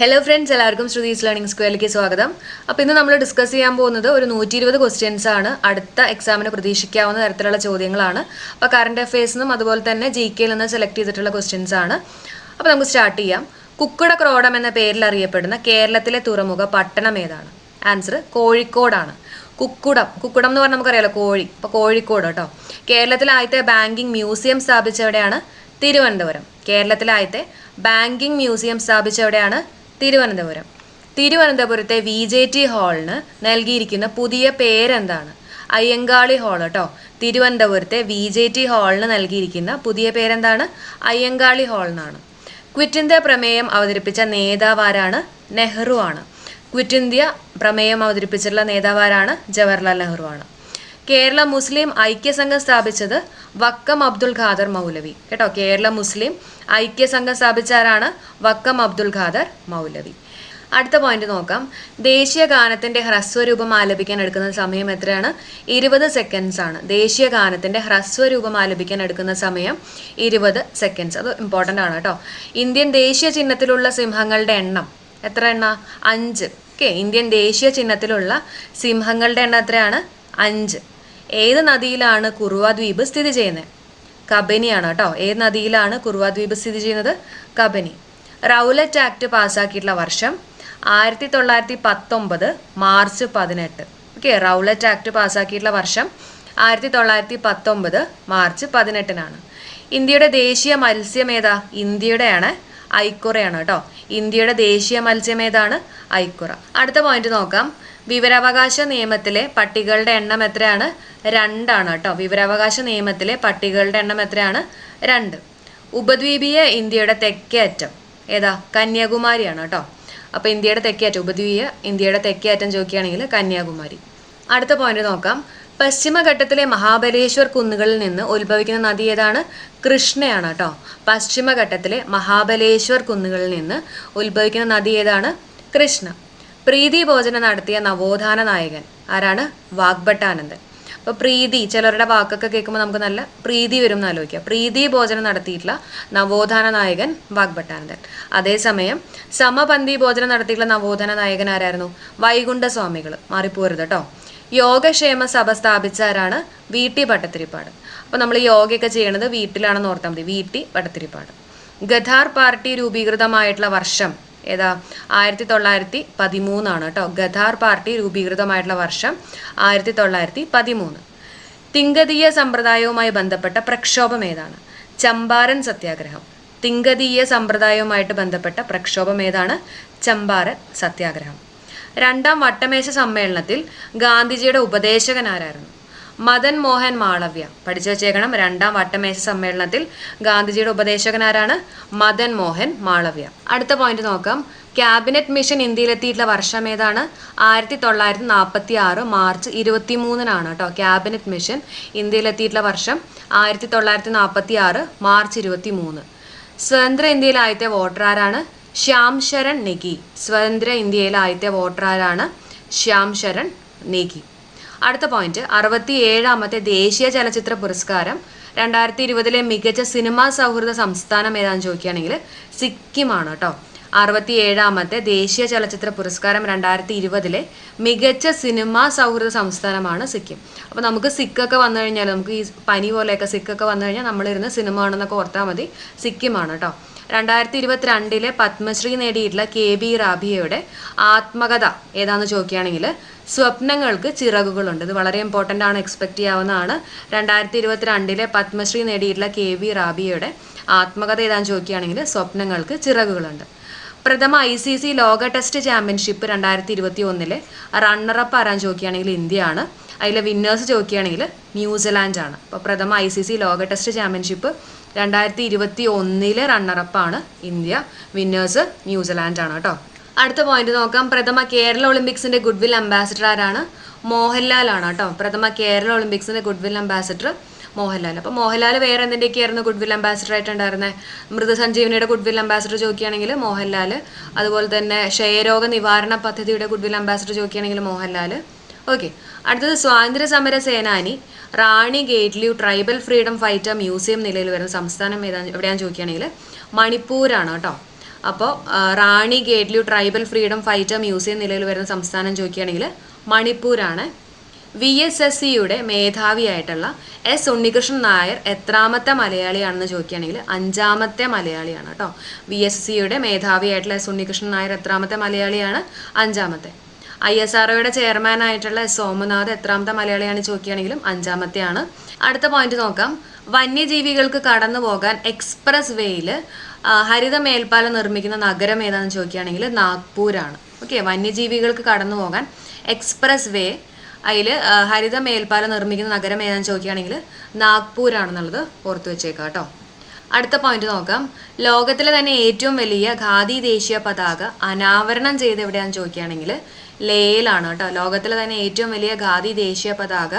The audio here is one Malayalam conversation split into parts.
ഹലോ ഫ്രണ്ട്സ് എല്ലാവർക്കും ശ്രുതീസ് ലേണിംഗ് സ്ക്വയറിലേക്ക് സ്വാഗതം. അപ്പോൾ ഇന്ന് നമ്മൾ ഡിസ്കസ് ചെയ്യാൻ പോകുന്നത് ഒരു നൂറ്റി ഇരുപത് ക്വസ്റ്റ്യൻസ് ആണ്. അടുത്ത എക്സാമിന് പ്രതീക്ഷിക്കാവുന്ന തരത്തിലുള്ള ചോദ്യങ്ങളാണ്. അപ്പോൾ കറണ്ട് അഫയേഴ്സ് നിന്നും അതുപോലെ തന്നെ ജി കെയിൽ നിന്ന് സെലക്ട് ചെയ്തിട്ടുള്ള ക്വസ്റ്റ്യൻസ് ആണ്. അപ്പോൾ നമുക്ക് സ്റ്റാർട്ട് ചെയ്യാം. കുക്കുട ക്രോഡം എന്ന പേരിൽ അറിയപ്പെടുന്ന കേരളത്തിലെ തുറമുഖ പട്ടണം ഏതാണ്? ആൻസർ കോഴിക്കോടാണ്. കുക്കുടം. കുക്കുടം എന്ന് പറഞ്ഞാൽ നമുക്കറിയാലോ കോഴി. അപ്പോൾ കോഴിക്കോട് കേട്ടോ. കേരളത്തിലെ ആദ്യത്തെ ബാങ്കിങ് മ്യൂസിയം സ്ഥാപിച്ചവിടെയാണ്? തിരുവനന്തപുരം. കേരളത്തിലെ ആദ്യത്തെ ബാങ്കിങ് മ്യൂസിയം സ്ഥാപിച്ചെവിടെയാണ്? തിരുവനന്തപുരം. തിരുവനന്തപുരത്തെ വി ജെ ടി ഹാളിന് നൽകിയിരിക്കുന്ന പുതിയ പേരെന്താണ്? അയ്യങ്കാളി ഹാൾ കേട്ടോ തിരുവനന്തപുരത്തെ വി ജെ ടി ഹാളിന് നൽകിയിരിക്കുന്ന പുതിയ പേരെന്താണ്? അയ്യങ്കാളി ഹാൾ എന്നാണ് ക്വിറ്റ് ഇന്ത്യ പ്രമേയം അവതരിപ്പിച്ച നേതാവാരാണ് നെഹ്റു ആണ്. ക്വിറ്റ് ഇന്ത്യ പ്രമേയം അവതരിപ്പിച്ചിട്ടുള്ള നേതാവാരാണ് ജവഹർലാൽ നെഹ്റു ആണ്. കേരള മുസ്ലിം ഐക്യസംഘം സ്ഥാപിച്ചത് വക്കം അബ്ദുൽ ഖാദർ മൗലവി. കേട്ടോ കേരള മുസ്ലിം ഐക്യസംഘം സ്ഥാപിച്ച ആരാണ് വക്കം അബ്ദുൽ ഖാദർ മൗലവി. അടുത്ത പോയിന്റ് നോക്കാം. ദേശീയ ഗാനത്തിന്റെ ഹ്രസ്വരൂപം ആലപിക്കാൻ എടുക്കുന്ന സമയം എത്രയാണ്? ഇരുപത് സെക്കൻഡ്സ് ആണ്. ദേശീയ ഗാനത്തിന്റെ ഹ്രസ്വരൂപം ആലപിക്കാൻ എടുക്കുന്ന സമയം ഇരുപത് സെക്കൻഡ്സ് അത് ഇമ്പോർട്ടന്റ് ആണ് കേട്ടോ. ഇന്ത്യൻ ദേശീയ ചിഹ്നത്തിലുള്ള സിംഹങ്ങളുടെ എണ്ണം എത്ര എണ്ണ? അഞ്ച്. ഓക്കെ ഇന്ത്യൻ ദേശീയ ചിഹ്നത്തിലുള്ള സിംഹങ്ങളുടെ എണ്ണം എത്രയാണ്? അഞ്ച്. ഏത് നദിയിലാണ് കുറുവ ദ്വീപ് സ്ഥിതി ചെയ്യുന്നത്? കബനിയാണ് കേട്ടോ. ഏത് നദിയിലാണ് കുറുവ ദ്വീപ് സ്ഥിതി ചെയ്യുന്നത്? കബനി. റൗലറ്റ് ആക്ട് പാസ്സാക്കിയിട്ടുള്ള വർഷം ആയിരത്തി തൊള്ളായിരത്തി പത്തൊമ്പത് മാർച്ച് പതിനെട്ട്. ഓക്കെ റൗലറ്റ് ആക്ട് പാസ്സാക്കിയിട്ടുള്ള വർഷം ആയിരത്തി തൊള്ളായിരത്തി പത്തൊമ്പത് മാർച്ച് പതിനെട്ടിനാണ്. ഇന്ത്യയുടെ ദേശീയ മത്സ്യം ഏതാ? ഇന്ത്യയുടെയാണ് ഐക്കുറയാണ് കേട്ടോ. ഇന്ത്യയുടെ ദേശീയ മത്സ്യം ഏതാണ്? ഐക്കുറ. അടുത്ത പോയിന്റ് നോക്കാം. വിവരാവകാശ നിയമത്തിലെ പട്ടികളുടെ എണ്ണം എത്രയാണ്? രണ്ടാണ് കേട്ടോ. വിവരാവകാശ നിയമത്തിലെ പട്ടികളുടെ എണ്ണം എത്രയാണ്? രണ്ട്. ഉപദ്വീപീയ ഇന്ത്യയുടെ തെക്കേ അറ്റം ഏതാ? കന്യാകുമാരിയാണ് കേട്ടോ. അപ്പോൾ ഇന്ത്യയുടെ തെക്കേ അറ്റം ഉപദ്വീപീയ ഇന്ത്യയുടെ തെക്കേ അറ്റം ചോദിക്കുകയാണെങ്കിൽ കന്യാകുമാരി. അടുത്ത പോയിന്റ് നോക്കാം. പശ്ചിമഘട്ടത്തിലെ മഹാബലേശ്വർ കുന്നുകളിൽ നിന്ന് ഉത്ഭവിക്കുന്ന നദി ഏതാണ്? കൃഷ്ണയാണ് കേട്ടോ. പശ്ചിമഘട്ടത്തിലെ മഹാബലേശ്വർ കുന്നുകളിൽ നിന്ന് ഉത്ഭവിക്കുന്ന നദി ഏതാണ്? കൃഷ്ണ. പ്രീതി ഭോജനം നടത്തിയ നവോത്ഥാന നായകൻ. ആരാണ്? വാഗ്ഭട്ടാനന്ദൻ. അപ്പോൾ പ്രീതി ചിലരുടെ വാക്കൊക്കെ കേൾക്കുമ്പോൾ നമുക്ക് നല്ല പ്രീതി വരും എന്ന് ആലോചിക്കുക. പ്രീതി ഭോജനം നടത്തിയിട്ടുള്ള നവോത്ഥാന നായകൻ വാഗ്ഭട്ടാനന്ദൻ. അതേസമയം സമപന്തി ഭോജനം നടത്തിയിട്ടുള്ള നവോത്ഥാന നായകൻ ആരായിരുന്നു? വൈകുണ്ഠ സ്വാമികൾ മാറിപ്പോരുത് കേട്ടോ. യോഗക്ഷേമ സഭ സ്ഥാപിച്ച ആരാണ് പട്ടത്തിരിപ്പാട് അപ്പൊ അപ്പോൾ നമ്മൾ യോഗയൊക്കെ ചെയ്യണത് വീട്ടിലാണെന്ന് ഓർത്താൽ മതി. വീട്ടി പട്ടത്തിരിപ്പാട് ഗഥാർ പാർട്ടി രൂപീകൃതമായിട്ടുള്ള വർഷം ഏതാ ആയിരത്തി തൊള്ളായിരത്തി പതിമൂന്നാണ് കേട്ടോ. ഗദാർ പാർട്ടി രൂപീകൃതമായിട്ടുള്ള വർഷം ആയിരത്തി തൊള്ളായിരത്തി പതിമൂന്ന് തിങ്കതീയ സമ്പ്രദായവുമായി ബന്ധപ്പെട്ട പ്രക്ഷോഭം ഏതാണ്? ചമ്പാരൻ സത്യാഗ്രഹം. തിങ്കതീയ സമ്പ്രദായവുമായിട്ട് ബന്ധപ്പെട്ട പ്രക്ഷോഭം ഏതാണ്? ചമ്പാരൻ സത്യാഗ്രഹം. രണ്ടാം വട്ടമേശ സമ്മേളനത്തിൽ ഗാന്ധിജിയുടെ ഉപദേശകൻ ആരായിരുന്നു? മദൻ മോഹൻ മാളവ്യ. പഠിച്ചു വച്ചേക്കണം രണ്ടാം വട്ടമേശ സമ്മേളനത്തിൽ ഗാന്ധിജിയുടെ ഉപദേശകനാരാണ് മദൻ മോഹൻ മാളവ്യ. അടുത്ത പോയിന്റ് നോക്കാം. ക്യാബിനറ്റ് മിഷൻ ഇന്ത്യയിലെത്തിയിട്ടുള്ള വർഷം ഏതാണ്? ആയിരത്തി തൊള്ളായിരത്തി നാൽപ്പത്തി ആറ് മാർച്ച് ഇരുപത്തി മൂന്നിനാണ് കേട്ടോ ക്യാബിനറ്റ് മിഷൻ ഇന്ത്യയിലെത്തിയിട്ടുള്ള വർഷം. ആയിരത്തി തൊള്ളായിരത്തി നാൽപ്പത്തി ആറ് മാർച്ച് ഇരുപത്തി മൂന്ന് സ്വതന്ത്ര ഇന്ത്യയിൽ ആദ്യത്തെ വോട്ടർ ആരാണ്? ശ്യാം ശരൺ നെഗി. സ്വതന്ത്ര ഇന്ത്യയിലായത്തെ വോട്ടർ ആരാണ്? ശ്യാം ശരൺ നെഗി. അടുത്ത പോയിന്റ് അറുപത്തി ഏഴാമത്തെ ദേശീയ ചലച്ചിത്ര പുരസ്കാരം രണ്ടായിരത്തി ഇരുപതിലെ മികച്ച സിനിമാ സൗഹൃദ സംസ്ഥാനം ഏതാണെന്ന് ചോദിക്കുകയാണെങ്കിൽ സിക്കിമാണ് കേട്ടോ അറുപത്തി ഏഴാമത്തെ ദേശീയ ചലച്ചിത്ര പുരസ്കാരം രണ്ടായിരത്തി ഇരുപതിലെ മികച്ച സിനിമാ സൗഹൃദ സംസ്ഥാനമാണ് സിക്കിം. അപ്പോൾ നമുക്ക് സിക്കൊക്കെ വന്നു കഴിഞ്ഞാൽ നമുക്ക് ഈ പനി പോലെയൊക്കെ സിക്കൊക്കെ വന്നു കഴിഞ്ഞാൽ നമ്മളിരുന്ന് സിനിമ ആണെന്നൊക്കെ ഓർത്താൽ മതി. സിക്കിമാണ് കേട്ടോ രണ്ടായിരത്തി ഇരുപത്തിരണ്ടിലെ പത്മശ്രീ നേടിയിട്ടുള്ള കെ ബി റാബിയയുടെ ആത്മകഥ ഏതാണെന്ന് ചോദിക്കുകയാണെങ്കിൽ സ്വപ്നങ്ങൾക്ക് ചിറകുകളുണ്ട്. ഇത് വളരെ ഇമ്പോർട്ടന്റ് ആണ് എക്സ്പെക്ട് ചെയ്യാവുന്നതാണ്. രണ്ടായിരത്തി ഇരുപത്തിരണ്ടിലെ പത്മശ്രീ നേടിയിട്ടുള്ള കെ വി റാബിയയുടെ ആത്മകഥ ഏതാണെന്ന് ചോദിക്കുകയാണെങ്കിൽ സ്വപ്നങ്ങൾക്ക് ചിറകുകളുണ്ട്. പ്രഥമ ഐ സി സി ലോക ടെസ്റ്റ് ചാമ്പ്യൻഷിപ്പ് രണ്ടായിരത്തി ഇരുപത്തി ഒന്നിലെ റണ്ണറപ്പ് ആരാൻ ചോദിക്കുകയാണെങ്കിൽ ഇന്ത്യയാണ്. അതിലെ വിന്നേഴ്സ് ചോദിക്കുകയാണെങ്കിൽ ന്യൂസിലാൻഡാണ്. അപ്പോൾ പ്രഥമ ഐ സി സി ലോക ടെസ്റ്റ് ചാമ്പ്യൻഷിപ്പ് രണ്ടായിരത്തി ഇരുപത്തി ഒന്നിലെ റണ്ണറപ്പാണ് ഇന്ത്യ. വിന്നേഴ്സ് ന്യൂസിലാൻഡ് ആണ് കേട്ടോ. അടുത്ത പോയിന്റ് നോക്കാം. പ്രഥമ കേരള ഒളിമ്പിക്സിന്റെ ഗുഡ്വിൽ അംബാസിഡർ ആരാണ്? മോഹൻലാൽ ആണ് കേട്ടോ. പ്രഥമ കേരള ഒളിമ്പിക്സിന്റെ ഗുഡ്വിൽ അംബാസിഡർ മോഹൻലാൽ. അപ്പോൾ മോഹൻലാൽ വേറെ എന്തിന്റെയൊക്കെയായിരുന്നു ഗുഡ്വിൽ അംബാസിഡർ ആയിട്ടുണ്ടായിരുന്നത് മൃദുസഞ്ജീവനിയുടെ ഗുഡ്വിൽ അംബാസിഡർ ചോദിക്കുകയാണെങ്കിൽ മോഹൻലാൽ. അതുപോലെ തന്നെ ക്ഷയരോഗ നിവാരണ പദ്ധതിയുടെ ഗുഡ്വിൽ അംബാസിഡർ ചോദിക്കുകയാണെങ്കിൽ മോഹൻലാൽ. ഓക്കെ അടുത്തത് സ്വാതന്ത്ര്യ സമര സേനാനി. Rani Gaidinliu tribal freedom fighter museum നിലയിൽ വരുന്ന സംസ്ഥാനം ഏതാ എവിടെയാണെന്ന് ചോദിക്കുകയാണെങ്കിൽ മണിപ്പൂരാണ് കേട്ടോ. അപ്പോൾ Rani Gaidinliu tribal freedom fighter museum നിലയിൽ വരുന്ന സംസ്ഥാനം ചോദിക്കുകയാണെങ്കിൽ മണിപ്പൂരാണ്. വി എസ് എസ് സിയുടെ മേധാവിയായിട്ടുള്ള എസ് ഉണ്ണികൃഷ്ണൻ നായർ എത്രാമത്തെ മലയാളിയാണെന്ന് ചോദിക്കുകയാണെങ്കിൽ അഞ്ചാമത്തെ മലയാളിയാണ് കേട്ടോ. വി എസ് സിയുടെ മേധാവിയായിട്ടുള്ള എസ് ഉണ്ണികൃഷ്ണൻ നായർ എത്രാമത്തെ മലയാളിയാണ്? അഞ്ചാമത്തെ. ഐ എസ് ആർ ഒയുടെ ചെയർമാൻ ആയിട്ടുള്ള എസ് സോമനാഥ് എത്രാമത്തെ മലയാളിയാണ് ചോദിക്കുകയാണെങ്കിലും അഞ്ചാമത്തെയാണ്. അടുത്ത പോയിന്റ് നോക്കാം. വന്യജീവികൾക്ക് കടന്നു പോകാൻ എക്സ്പ്രസ് വേയിൽ ഹരിത മേൽപ്പാലം നിർമ്മിക്കുന്ന നഗരം ഏതാണെന്ന് ചോദിക്കുകയാണെങ്കിൽ നാഗ്പൂരാണ്. ഓക്കെ വന്യജീവികൾക്ക് കടന്നു പോകാൻ എക്സ്പ്രസ് വേ അതിൽ ഹരിത മേൽപ്പാലം നിർമ്മിക്കുന്ന നഗരം ഏതാണെന്ന് ചോദിക്കുകയാണെങ്കിൽ നാഗ്പൂരാണെന്നുള്ളത് ഓർത്തു വെച്ചേക്കാം കേട്ടോ. അടുത്ത പോയിന്റ് നോക്കാം. ലോകത്തിലെ തന്നെ ഏറ്റവും വലിയ ഖാദി ദേശീയ പതാക അനാവരണം ചെയ്ത് എവിടെയാണെന്ന് ചോദിക്കുകയാണെങ്കിൽ ലേയിലാണ് കേട്ടോ. ലോകത്തിലെ തന്നെ ഏറ്റവും വലിയ ഖാദി ദേശീയ പതാക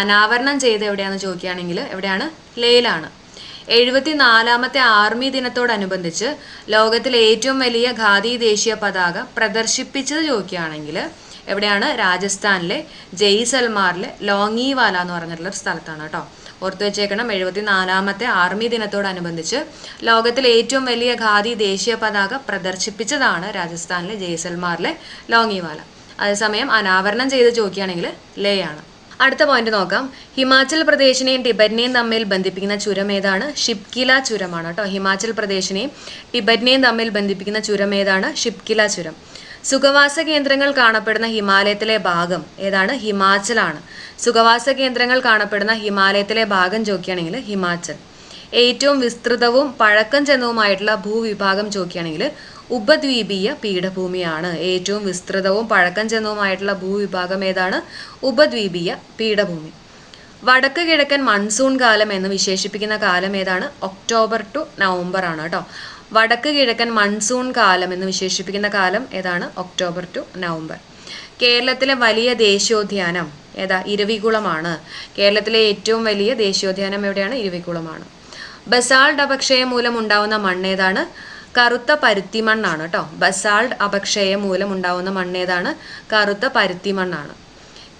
അനാവരണം ചെയ്ത് എവിടെയാണെന്ന് ചോദിക്കുകയാണെങ്കിൽ എവിടെയാണ്? ലേയിലാണ്. എഴുപത്തി നാലാമത്തെ ആർമി ദിനത്തോടനുബന്ധിച്ച് ലോകത്തിലെ ഏറ്റവും വലിയ ഖാദി ദേശീയ പതാക പ്രദർശിപ്പിച്ചത് ചോദിക്കുകയാണെങ്കിൽ എവിടെയാണ്? രാജസ്ഥാനിലെ ജയ്സൽമാറിലെ ലോങ്ങിവാല എന്ന് പറഞ്ഞിട്ടുള്ള ഒരു സ്ഥലത്താണ് കേട്ടോ. ഓർത്തു വെച്ചേക്കണം എഴുപത്തി നാലാമത്തെ ആർമി ദിനത്തോടനുബന്ധിച്ച് ലോകത്തിലെ ഏറ്റവും വലിയ ഖാദി ദേശീയ പതാക പ്രദർശിപ്പിച്ചതാണ് രാജസ്ഥാനിലെ ജയ്സൽമാറിലെ ലോങ്ങിവാല. അതേസമയം അനാവരണം ചെയ്ത് ചോദിക്കുകയാണെങ്കിൽ ലേ ആണ് അടുത്ത പോയിന്റ് നോക്കാം. ഹിമാചൽ പ്രദേശിനെയും ടിബറ്റിനെയും തമ്മിൽ ബന്ധിപ്പിക്കുന്ന ചുരം ഏതാണ്? ഷിപ്കില ചുരമാണ് കേട്ടോ. ഹിമാചൽ പ്രദേശിനെയും ടിബറ്റിനെയും തമ്മിൽ ബന്ധിപ്പിക്കുന്ന ചുരം ഏതാണ്? ഷിപ്കില ചുരം. സുഖവാസ കേന്ദ്രങ്ങൾ കാണപ്പെടുന്ന ഹിമാലയത്തിലെ ഭാഗം ഏതാണ്? ഹിമാചലാണ്. സുഖവാസ കേന്ദ്രങ്ങൾ കാണപ്പെടുന്ന ഹിമാലയത്തിലെ ഭാഗം ചോദിക്കുകയാണെങ്കിൽ ഹിമാചൽ. ഏറ്റവും വിസ്തൃതവും പഴക്കം ചെന്നതുമായിട്ടുള്ള ഭൂവിഭാഗം ചോദിക്കുകയാണെങ്കിൽ ഉപദ്വീപീയ പീഠഭൂമിയാണ്. ഏറ്റവും വിസ്തൃതവും പഴക്കം ചെന്നതുമായിട്ടുള്ള ഭൂവിഭാഗം ഏതാണ്? ഉപദ്വീപീയ പീഠഭൂമി. വടക്ക് കിഴക്കൻ മൺസൂൺ കാലം എന്ന് വിശേഷിപ്പിക്കുന്ന കാലം ഏതാണ്? ഒക്ടോബർ ടു നവംബർ ആണ് കേട്ടോ. വടക്ക് കിഴക്കൻ മൺസൂൺ കാലം എന്ന് വിശേഷിപ്പിക്കുന്ന കാലം ഏതാണ്? October to November. കേരളത്തിലെ വലിയ ദേശീയോദ്യാനം ഏതാ? ഇരവികുളമാണ്. കേരളത്തിലെ ഏറ്റവും വലിയ ദേശീയോദ്യാനം എവിടെയാണ്? ഇരവികുളമാണ്. ബസാൾ അപക്ഷയം മൂലം ഉണ്ടാവുന്ന മണ്ണ് ഏതാണ്? കറുത്ത പരുത്തി മണ്ണാണ് കേട്ടോ ബസാൾഡ് അപക്ഷയ മൂലം ഉണ്ടാവുന്ന മണ്ണേതാണ് കറുത്ത പരുത്തി മണ്ണാണ്.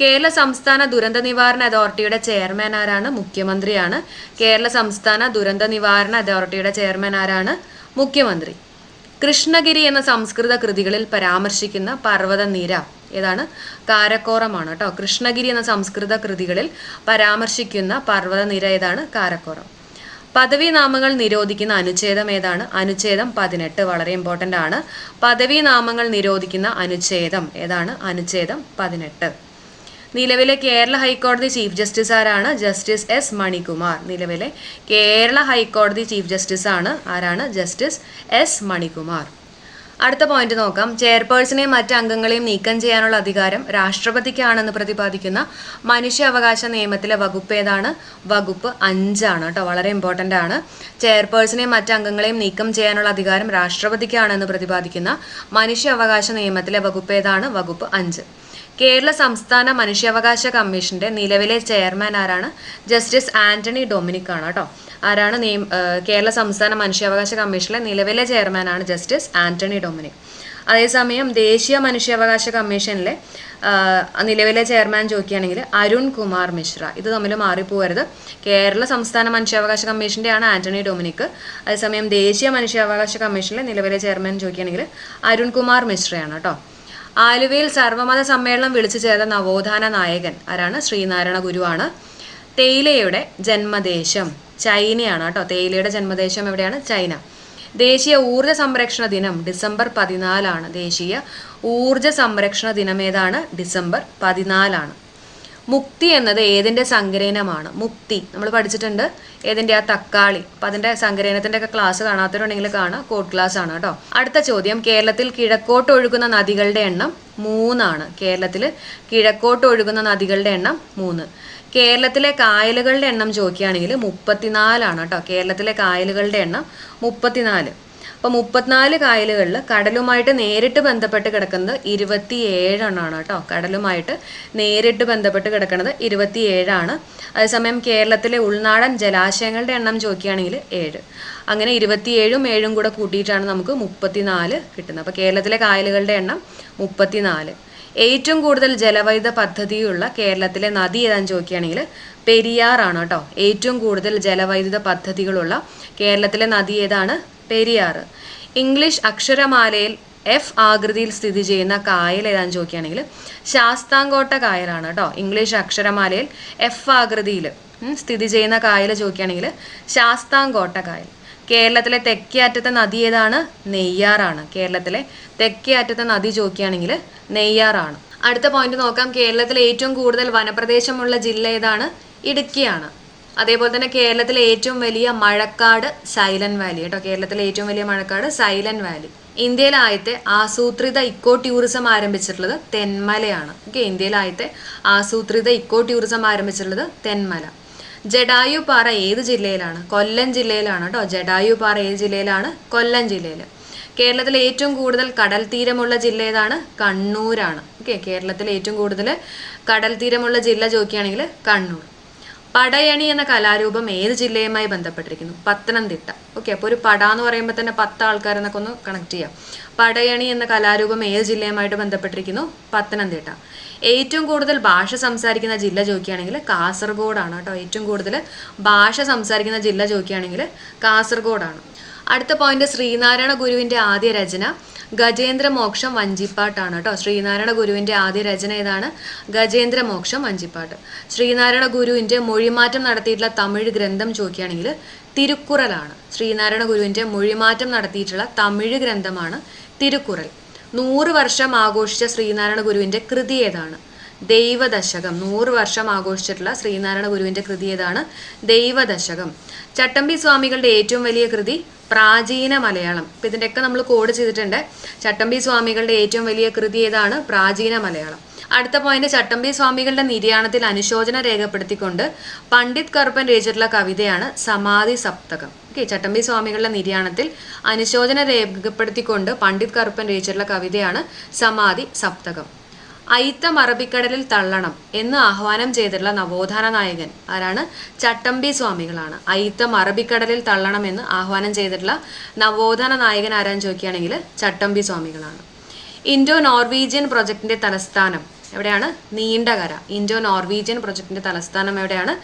കേരള സംസ്ഥാന ദുരന്ത നിവാരണ അതോറിറ്റിയുടെ ചെയർമാൻ ആരാണ്? മുഖ്യമന്ത്രിയാണ്. കേരള സംസ്ഥാന ദുരന്ത നിവാരണ അതോറിറ്റിയുടെ ചെയർമാൻ ആരാണ്? മുഖ്യമന്ത്രി. കൃഷ്ണഗിരി എന്ന സംസ്കൃത കൃതികളിൽ പരാമർശിക്കുന്ന പർവത നിര ഏതാണ്? കാരക്കോറമാണ് കേട്ടോ കൃഷ്ണഗിരി എന്ന സംസ്കൃത കൃതികളിൽ പരാമർശിക്കുന്ന പർവത നിര ഏതാണ്? കാരക്കോറം. പദവി നാമങ്ങൾ നിരോധിക്കുന്ന അനുച്ഛേദം ഏതാണ്? അനുച്ഛേദം പതിനെട്ട്. വളരെ ഇമ്പോർട്ടന്റ് ആണ്. പദവി നാമങ്ങൾ നിരോധിക്കുന്ന അനുച്ഛേദം ഏതാണ്? അനുച്ഛേദം പതിനെട്ട്. നിലവിലെ കേരള ഹൈക്കോടതി ചീഫ് ജസ്റ്റിസ് ആരാണ്? Justice S Manikumar. നിലവിലെ കേരള ഹൈക്കോടതി ചീഫ് ജസ്റ്റിസ് ആണ്. ആരാണ്? Justice S Manikumar. അടുത്ത പോയിന്റ് നോക്കാം. ചെയർപേഴ്സണെയും മറ്റ് അംഗങ്ങളെയും നീക്കം ചെയ്യാനുള്ള അധികാരം രാഷ്ട്രപതിക്കാണെന്ന് പ്രതിപാദിക്കുന്ന മനുഷ്യാവകാശ നിയമത്തിലെ വകുപ്പ് ഏതാണ്? വകുപ്പ് അഞ്ചാണ് കേട്ടോ വളരെ ഇമ്പോർട്ടന്റ് ആണ്. ചെയർപേഴ്സണെയും മറ്റ് അംഗങ്ങളെയും നീക്കം ചെയ്യാനുള്ള അധികാരം രാഷ്ട്രപതിക്കാണെന്ന് പ്രതിപാദിക്കുന്ന മനുഷ്യാവകാശ നിയമത്തിലെ വകുപ്പ് ഏതാണ്? വകുപ്പ് അഞ്ച്. കേരള സംസ്ഥാന മനുഷ്യാവകാശ കമ്മീഷന്റെ നിലവിലെ ചെയർമാൻ ആരാണ്? ജസ്റ്റിസ് ആന്റണി ഡൊമിനിക് ആണ് കേട്ടോ. ആരാണ് നിയം കേരള സംസ്ഥാന മനുഷ്യാവകാശ കമ്മീഷനിലെ നിലവിലെ ചെയർമാനാണ് ജസ്റ്റിസ് ആന്റണി ഡൊമിനിക്. അതേസമയം ദേശീയ മനുഷ്യാവകാശ കമ്മീഷനിലെ നിലവിലെ ചെയർമാൻ ചോദിക്കുകയാണെങ്കിൽ അരുൺ കുമാർ മിശ്ര. ഇത് തമ്മിൽ മാറിപ്പോകരുത്. കേരള സംസ്ഥാന മനുഷ്യാവകാശ കമ്മീഷന്റെയാണ് ആന്റണി ഡൊമിനിക്ക് അതേസമയം ദേശീയ മനുഷ്യാവകാശ കമ്മീഷനിലെ നിലവിലെ ചെയർമാൻ ചോദിക്കുകയാണെങ്കിൽ അരുൺ കുമാർ മിശ്രയാണ് കേട്ടോ. ആലുവയിൽ സർവമത സമ്മേളനം വിളിച്ചു ചേർന്ന നവോത്ഥാന നായകൻ ആരാണ്? ശ്രീനാരായണ ഗുരുവാണ്. തേയിലയുടെ ജന്മദേശം ചൈനയാണ് കേട്ടോ. തേയിലയുടെ ജന്മദേശം എവിടെയാണ്? ചൈന. ദേശീയ ഊർജ സംരക്ഷണ ദിനം ഡിസംബർ പതിനാലാണ്. ദേശീയ ഊർജ സംരക്ഷണ ദിനം ഏതാണ്? ഡിസംബർ പതിനാലാണ്. മുക്തി എന്നത് ഏതിന്റെ സങ്കരേനമാണ് മുക്തി. നമ്മൾ പഠിച്ചിട്ടുണ്ട് ഏതിന്റെ ആ തക്കാളി. അപ്പം അതിന്റെ സങ്കരേനത്തിന്റെ ഒക്കെ ക്ലാസ് കാണാത്തവരുണ്ടെങ്കിൽ കാണാം. കോട്ട് ക്ലാസ് ആണ് കേട്ടോ. അടുത്ത ചോദ്യം. കേരളത്തിൽ കിഴക്കോട്ട് ഒഴുകുന്ന നദികളുടെ എണ്ണം മൂന്നാണ്. കേരളത്തിൽ കിഴക്കോട്ട് ഒഴുകുന്ന നദികളുടെ എണ്ണം മൂന്ന്. കേരളത്തിലെ കായലുകളുടെ എണ്ണം ചോദിക്കുകയാണെങ്കിൽ മുപ്പത്തിനാലാണ് കേട്ടോ. കേരളത്തിലെ കായലുകളുടെ എണ്ണം മുപ്പത്തിനാല്. അപ്പോൾ മുപ്പത്തിനാല് കായലുകളിൽ കടലുമായിട്ട് നേരിട്ട് ബന്ധപ്പെട്ട് കിടക്കുന്നത് ഇരുപത്തി ഏഴെണ്ണമാണ് കേട്ടോ. കടലുമായിട്ട് നേരിട്ട് ബന്ധപ്പെട്ട് കിടക്കുന്നത് ഇരുപത്തി ഏഴാണ് അതേസമയം കേരളത്തിലെ ഉൾനാടൻ ജലാശയങ്ങളുടെ എണ്ണം ചോദിക്കുകയാണെങ്കിൽ ഏഴ്. അങ്ങനെ ഇരുപത്തിയേഴും ഏഴും കൂടെ കൂട്ടിയിട്ടാണ് നമുക്ക് മുപ്പത്തിനാല് കിട്ടുന്നത്. അപ്പോൾ കേരളത്തിലെ കായലുകളുടെ എണ്ണം മുപ്പത്തിനാല്. ഏറ്റവും കൂടുതൽ ജലവൈദ പദ്ധതിയുള്ള കേരളത്തിലെ നദി ഏതാന്ന് ചോദിക്കുകയാണെങ്കിൽ പെരിയാറാണ് കേട്ടോ. ഏറ്റവും കൂടുതൽ ജലവൈദ്യുത പദ്ധതികളുള്ള കേരളത്തിലെ നദി ഏതാണ്? പെരിയാർ ഇംഗ്ലീഷ് അക്ഷരമാലയിൽ എഫ് ആകൃതിയിൽ സ്ഥിതി ചെയ്യുന്ന കായൽ ഏതാന്ന് ചോദിക്കുകയാണെങ്കിൽ ശാസ്താംകോട്ട കായലാണ് കേട്ടോ. ഇംഗ്ലീഷ് അക്ഷരമാലയിൽ എഫ് ആകൃതിയിൽ സ്ഥിതി ചെയ്യുന്ന കായൽ ചോദിക്കുകയാണെങ്കിൽ ശാസ്താംകോട്ട കായൽ. കേരളത്തിലെ തെക്കേ അറ്റത്തെ നദി ഏതാണ്? നെയ്യാറാണ്. കേരളത്തിലെ തെക്കേ അറ്റത്തെ നദി ചോദിക്കുകയാണെങ്കിൽ നെയ്യാറാണ്. അടുത്ത പോയിന്റ് നോക്കാം. കേരളത്തിലെ ഏറ്റവും കൂടുതൽ വനപ്രദേശമുള്ള ജില്ല ഏതാണ്? ഇടുക്കിയാണ്. അതേപോലെ തന്നെ കേരളത്തിലെ ഏറ്റവും വലിയ മഴക്കാട് സൈലന്റ് വാലി. കേട്ടോ കേരളത്തിലെ ഏറ്റവും വലിയ മഴക്കാട് സൈലന്റ് വാലി. ഇന്ത്യയിലായത്തെ ആസൂത്രിത ഇക്കോ ടൂറിസം ആരംഭിച്ചിട്ടുള്ളത് തെന്മലയാണ്. ഓക്കെ ഇന്ത്യയിലായത്തെ ആസൂത്രിത ഇക്കോ ടൂറിസം ആരംഭിച്ചിട്ടുള്ളത് തെന്മല. ജഡായു പാറ ഏത് ജില്ലയിലാണ്? കൊല്ലം ജില്ലയിലാണ് കേട്ടോ. ജഡായുപാറ ഏത് ജില്ലയിലാണ്? കൊല്ലം ജില്ലയിൽ കേരളത്തിലെ ഏറ്റവും കൂടുതൽ കടൽ തീരമുള്ള ജില്ല ഏതാണ്? കണ്ണൂരാണ്. ഓക്കെ കേരളത്തിലെ ഏറ്റവും കൂടുതൽ കടൽ തീരമുള്ള ജില്ല ചോദിക്കുകയാണെങ്കിൽ കണ്ണൂർ. പടയണി എന്ന കലാരൂപം ഏത് ജില്ലയുമായി ബന്ധപ്പെട്ടിരിക്കുന്നു? പത്തനംതിട്ട. ഓക്കെ അപ്പോൾ ഒരു പട എന്ന് പറയുമ്പോൾ തന്നെ പത്ത് ആൾക്കാരെന്നൊക്കെ ഒന്ന് കണക്ട് ചെയ്യാം. പടയണി എന്ന കലാരൂപം ഏത് ജില്ലയുമായിട്ട് ബന്ധപ്പെട്ടിരിക്കുന്നു? പത്തനംതിട്ട. ഏറ്റവും കൂടുതൽ ഭാഷ സംസാരിക്കുന്ന ജില്ല ചോദിക്കുകയാണെങ്കിൽ കാസർഗോഡാണ് കേട്ടോ. ഏറ്റവും കൂടുതൽ ഭാഷ സംസാരിക്കുന്ന ജില്ല ചോദിക്കുകയാണെങ്കിൽ കാസർഗോഡാണ്. അടുത്ത പോയിന്റ് ശ്രീനാരായണ ഗുരുവിന്റെ ആദ്യ രചന ഗജേന്ദ്ര മോക്ഷം വഞ്ചിപ്പാട്ടാണ് കേട്ടോ. ശ്രീനാരായണ ഗുരുവിന്റെ ആദ്യ രചന ഏതാണ്? ഗജേന്ദ്ര മോക്ഷം വഞ്ചിപ്പാട്ട്. ശ്രീനാരായണ ഗുരുവിന്റെ മൊഴിമാറ്റം നടത്തിയിട്ടുള്ള തമിഴ് ഗ്രന്ഥം ചോദിക്കുകയാണെങ്കിൽ തിരുക്കുറലാണ്. ശ്രീനാരായണ ഗുരുവിന്റെ മൊഴിമാറ്റം നടത്തിയിട്ടുള്ള തമിഴ് ഗ്രന്ഥമാണ് തിരുക്കുറൽ. നൂറ് വർഷം ആഘോഷിച്ച ശ്രീനാരായണ ഗുരുവിന്റെ കൃതി ഏതാണ്? ദൈവദശകം. നൂറ് വർഷം ആഘോഷിച്ചിട്ടുള്ള ശ്രീനാരായണ ഗുരുവിന്റെ കൃതി ഏതാണ്? ദൈവദശകം. ചട്ടമ്പി സ്വാമികളുടെ ഏറ്റവും വലിയ കൃതി പ്രാചീന മലയാളം. ഇപ്പം ഇതിന്റെയൊക്കെ നമ്മൾ കോഡ് ചെയ്തിട്ടുണ്ട്. ചട്ടമ്പി സ്വാമികളുടെ ഏറ്റവും വലിയ കൃതി ഏതാണ്? പ്രാചീന മലയാളം. അടുത്ത പോയിന്റ് ചട്ടമ്പി സ്വാമികളുടെ നിര്യാണത്തിൽ അനുശോചന രേഖപ്പെടുത്തിക്കൊണ്ട് പണ്ഡിറ്റ് കറുപ്പൻ രചിച്ചിട്ടുള്ള കവിതയാണ് സമാധി സപ്തകം. ഓക്കെ ചട്ടമ്പി സ്വാമികളുടെ നിര്യാണത്തിൽ അനുശോചന രേഖപ്പെടുത്തിക്കൊണ്ട് പണ്ഡിറ്റ് കറുപ്പൻ രചിച്ചിട്ടുള്ള കവിതയാണ് സമാധി സപ്തകം. അയിത്തം അറബിക്കടലിൽ തള്ളണം എന്ന് ആഹ്വാനം ചെയ്തിട്ടുള്ള നവോത്ഥാന നായകൻ ആരാണ്? ചട്ടമ്പി സ്വാമികളാണ്. അയിത്തം അറബിക്കടലിൽ തള്ളണം എന്ന് ആഹ്വാനം ചെയ്തിട്ടുള്ള നവോത്ഥാന നായകൻ ആരാന്ന് ചോദിക്കുകയാണെങ്കിൽ ചട്ടമ്പി സ്വാമികളാണ്. ഇൻഡോ നോർവീജിയൻ പ്രൊജക്ടിന്റെ തലസ്ഥാനം എവിടെയാണ്? നീണ്ടകര. ഇൻഡോ നോർവീജിയൻ പ്രൊജക്ടിന്റെ തലസ്ഥാനം എവിടെയാണ്?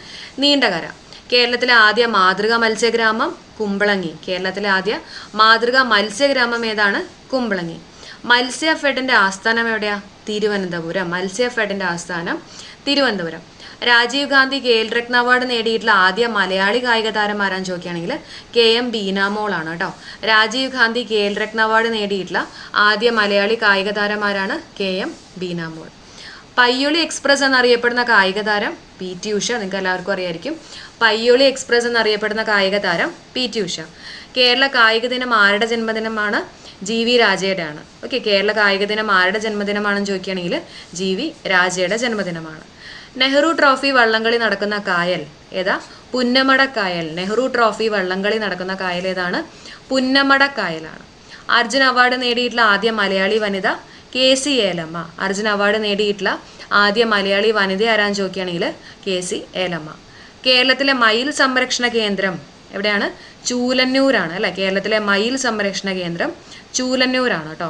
നീണ്ടകര. കേരളത്തിലെ ആദ്യ മാതൃകാ മത്സ്യഗ്രാമം കുമ്പളങ്ങി. കേരളത്തിലെ ആദ്യ മാതൃകാ മത്സ്യഗ്രാമം ഏതാണ്? കുമ്പളങ്ങി. മത്സ്യ ഫെഡിന്റെ ആസ്ഥാനം എവിടെയാ? തിരുവനന്തപുരം. മത്സ്യ ഫെഡിന്റെ ആസ്ഥാനം തിരുവനന്തപുരം. രാജീവ് ഗാന്ധി ഖേൽ രത്ന അവാർഡ് നേടിയിട്ടുള്ള ആദ്യ മലയാളി കായിക താരം ആരാന്ന് ചോദിക്കുകയാണെങ്കിൽ കെ എം ബീനാമോളാണ് കേട്ടോ. രാജീവ് ഗാന്ധി ഖേൽ രത്ന അവാർഡ് നേടിയിട്ടുള്ള ആദ്യ മലയാളി കായിക താരം ആരാണ്? K M Beenamol. Payyoli express എന്നറിയപ്പെടുന്ന കായിക താരം പി ടി ഉഷ. നിങ്ങൾക്ക് എല്ലാവർക്കും അറിയായിരിക്കും. പയ്യോളി എക്സ്പ്രസ് എന്നറിയപ്പെടുന്ന കായിക താരം പി ടി ഉഷ. കേരള കായിക ദിനം ആരുടെ ജന്മദിനമാണ്? ജി വി രാജയുടെ ആണ് ഓക്കെ കേരള കായിക ദിനം ആരുടെ ജന്മദിനമാണെന്ന് ചോദിക്കുകയാണെങ്കിൽ ജി വി രാജയുടെ ജന്മദിനമാണ്. നെഹ്റു ട്രോഫി വള്ളംകളി നടക്കുന്ന കായൽ ഏതാ? പുന്നമട കായൽ. നെഹ്റു ട്രോഫി വള്ളംകളി നടക്കുന്ന കായൽ ഏതാണ്? പുന്നമട കായലാണ്. അർജുൻ അവാർഡ് നേടിയിട്ടുള്ള ആദ്യ മലയാളി വനിത K C Elamma. Arjuna award നേടിയിട്ടുള്ള ആദ്യ മലയാളി വനിത ആരാന്ന് ചോദിക്കുകയാണെങ്കിൽ കെ സി ഏലമ്മ. കേരളത്തിലെ മയിൽ സംരക്ഷണ കേന്ദ്രം എവിടെയാണ്? ചൂലന്നൂരാണ് അല്ലേ? കേരളത്തിലെ മയിൽ സംരക്ഷണ കേന്ദ്രം ചൂലന്നൂരാണ് കേട്ടോ.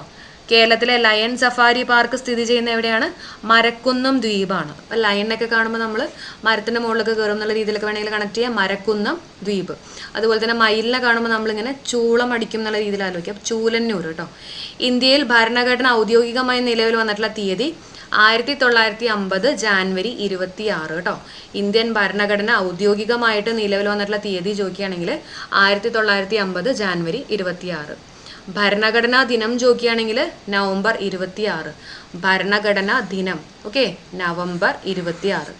കേരളത്തിലെ ലയൺ സഫാരി പാർക്ക് സ്ഥിതി ചെയ്യുന്ന എവിടെയാണ്? മരക്കുന്നം ദ്വീപാണ്. അപ്പം ലയണിനൊക്കെ കാണുമ്പോൾ നമ്മൾ മരത്തിന്റെ മുകളിലൊക്കെ കയറും എന്നുള്ള രീതിയിലൊക്കെ വേണമെങ്കിൽ കണക്ട് ചെയ്യാം. മരക്കുന്നം ദ്വീപ്. അതുപോലെ തന്നെ മയിലിനെ കാണുമ്പോൾ നമ്മളിങ്ങനെ ചൂളം അടിക്കും എന്നുള്ള രീതിയിൽ ആലോചിക്കാം. ചൂലന്നൂർ കേട്ടോ. ഇന്ത്യയിൽ ഭരണഘടന ഔദ്യോഗികമായി നിലവിൽ വന്നിട്ടുള്ള തീയതി ആയിരത്തി തൊള്ളായിരത്തി അമ്പത് ജാൻവരി ഇരുപത്തി ആറ് കേട്ടോ. ഇന്ത്യൻ ഭരണഘടന ഔദ്യോഗികമായിട്ട് നിലവിൽ വന്നിട്ടുള്ള തീയതി ചോദിക്കുകയാണെങ്കിൽ ആയിരത്തി തൊള്ളായിരത്തി അമ്പത് ജാൻവരി ഇരുപത്തി ആറ് ഭരണഘടനാ ദിനം ചോദിക്കുകയാണെങ്കിൽ നവംബർ ഇരുപത്തി ആറ് ഭരണഘടനാ ദിനം ഓക്കെ? നവംബർ ഇരുപത്തി ആറ്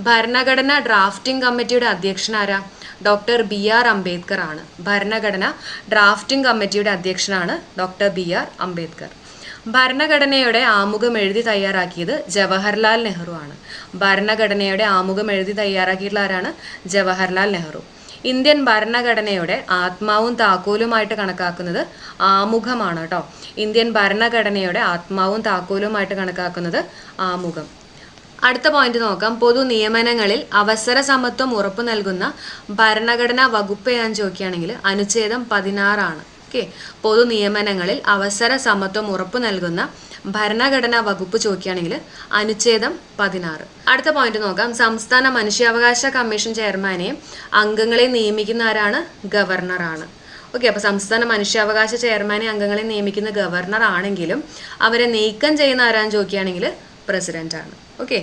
ഭരണഘടന ഡ്രാഫ്റ്റിംഗ് കമ്മിറ്റിയുടെ അധ്യക്ഷനാരാ ഡോക്ടർ ബി ആർ അംബേദ്കർ ആണ്. ഭരണഘടന ഡ്രാഫ്റ്റിംഗ് കമ്മിറ്റിയുടെ അധ്യക്ഷനാണ് ഡോക്ടർ ബി ആർ അംബേദ്കർ. ഭരണഘടനയുടെ ആമുഖം എഴുതി തയ്യാറാക്കിയത് ജവഹർലാൽ നെഹ്റു ആണ്. ഭരണഘടനയുടെ ആമുഖം എഴുതി തയ്യാറാക്കിയിട്ടുള്ള ആരാണ്? ജവഹർലാൽ നെഹ്റു. ഇന്ത്യൻ ഭരണഘടനയുടെ ആത്മാവും താക്കോലുമായിട്ട് കണക്കാക്കുന്നത് ആമുഖമാണ് കേട്ടോ. ഇന്ത്യൻ ഭരണഘടനയുടെ ആത്മാവും താക്കോലുമായിട്ട് കണക്കാക്കുന്നത് ആമുഖം. അടുത്ത പോയിന്റ് നോക്കാം. പൊതു നിയമനങ്ങളിൽ അവസര സമത്വം ഉറപ്പു നൽകുന്ന ഭരണഘടനാ വകുപ്പ് ഞാൻ ചോദിക്കുകയാണെങ്കിൽ അനുച്ഛേദം പതിനാറാണ്. ഓക്കെ. പൊതു നിയമനങ്ങളിൽ അവസര സമത്വം ഉറപ്പു നൽകുന്ന ഭരണഘടനാ വകുപ്പ് ചോദിക്കുകയാണെങ്കിൽ അനുച്ഛേദം പതിനാറ്. അടുത്ത പോയിന്റ് നോക്കാം. സംസ്ഥാന മനുഷ്യാവകാശ കമ്മീഷൻ ചെയർമാനെയും അംഗങ്ങളെ നിയമിക്കുന്ന ആരാണ്? ഗവർണറാണ് ഓക്കെ അപ്പോൾ സംസ്ഥാന മനുഷ്യാവകാശ ചെയർമാനെ അംഗങ്ങളെ നിയമിക്കുന്ന ഗവർണർ ആണെങ്കിലും അവരെ നീക്കം ചെയ്യുന്ന ആരാന്ന് ചോദിക്കുകയാണെങ്കിൽ പ്രസിഡന്റ് ആണ്. ഓക്കെ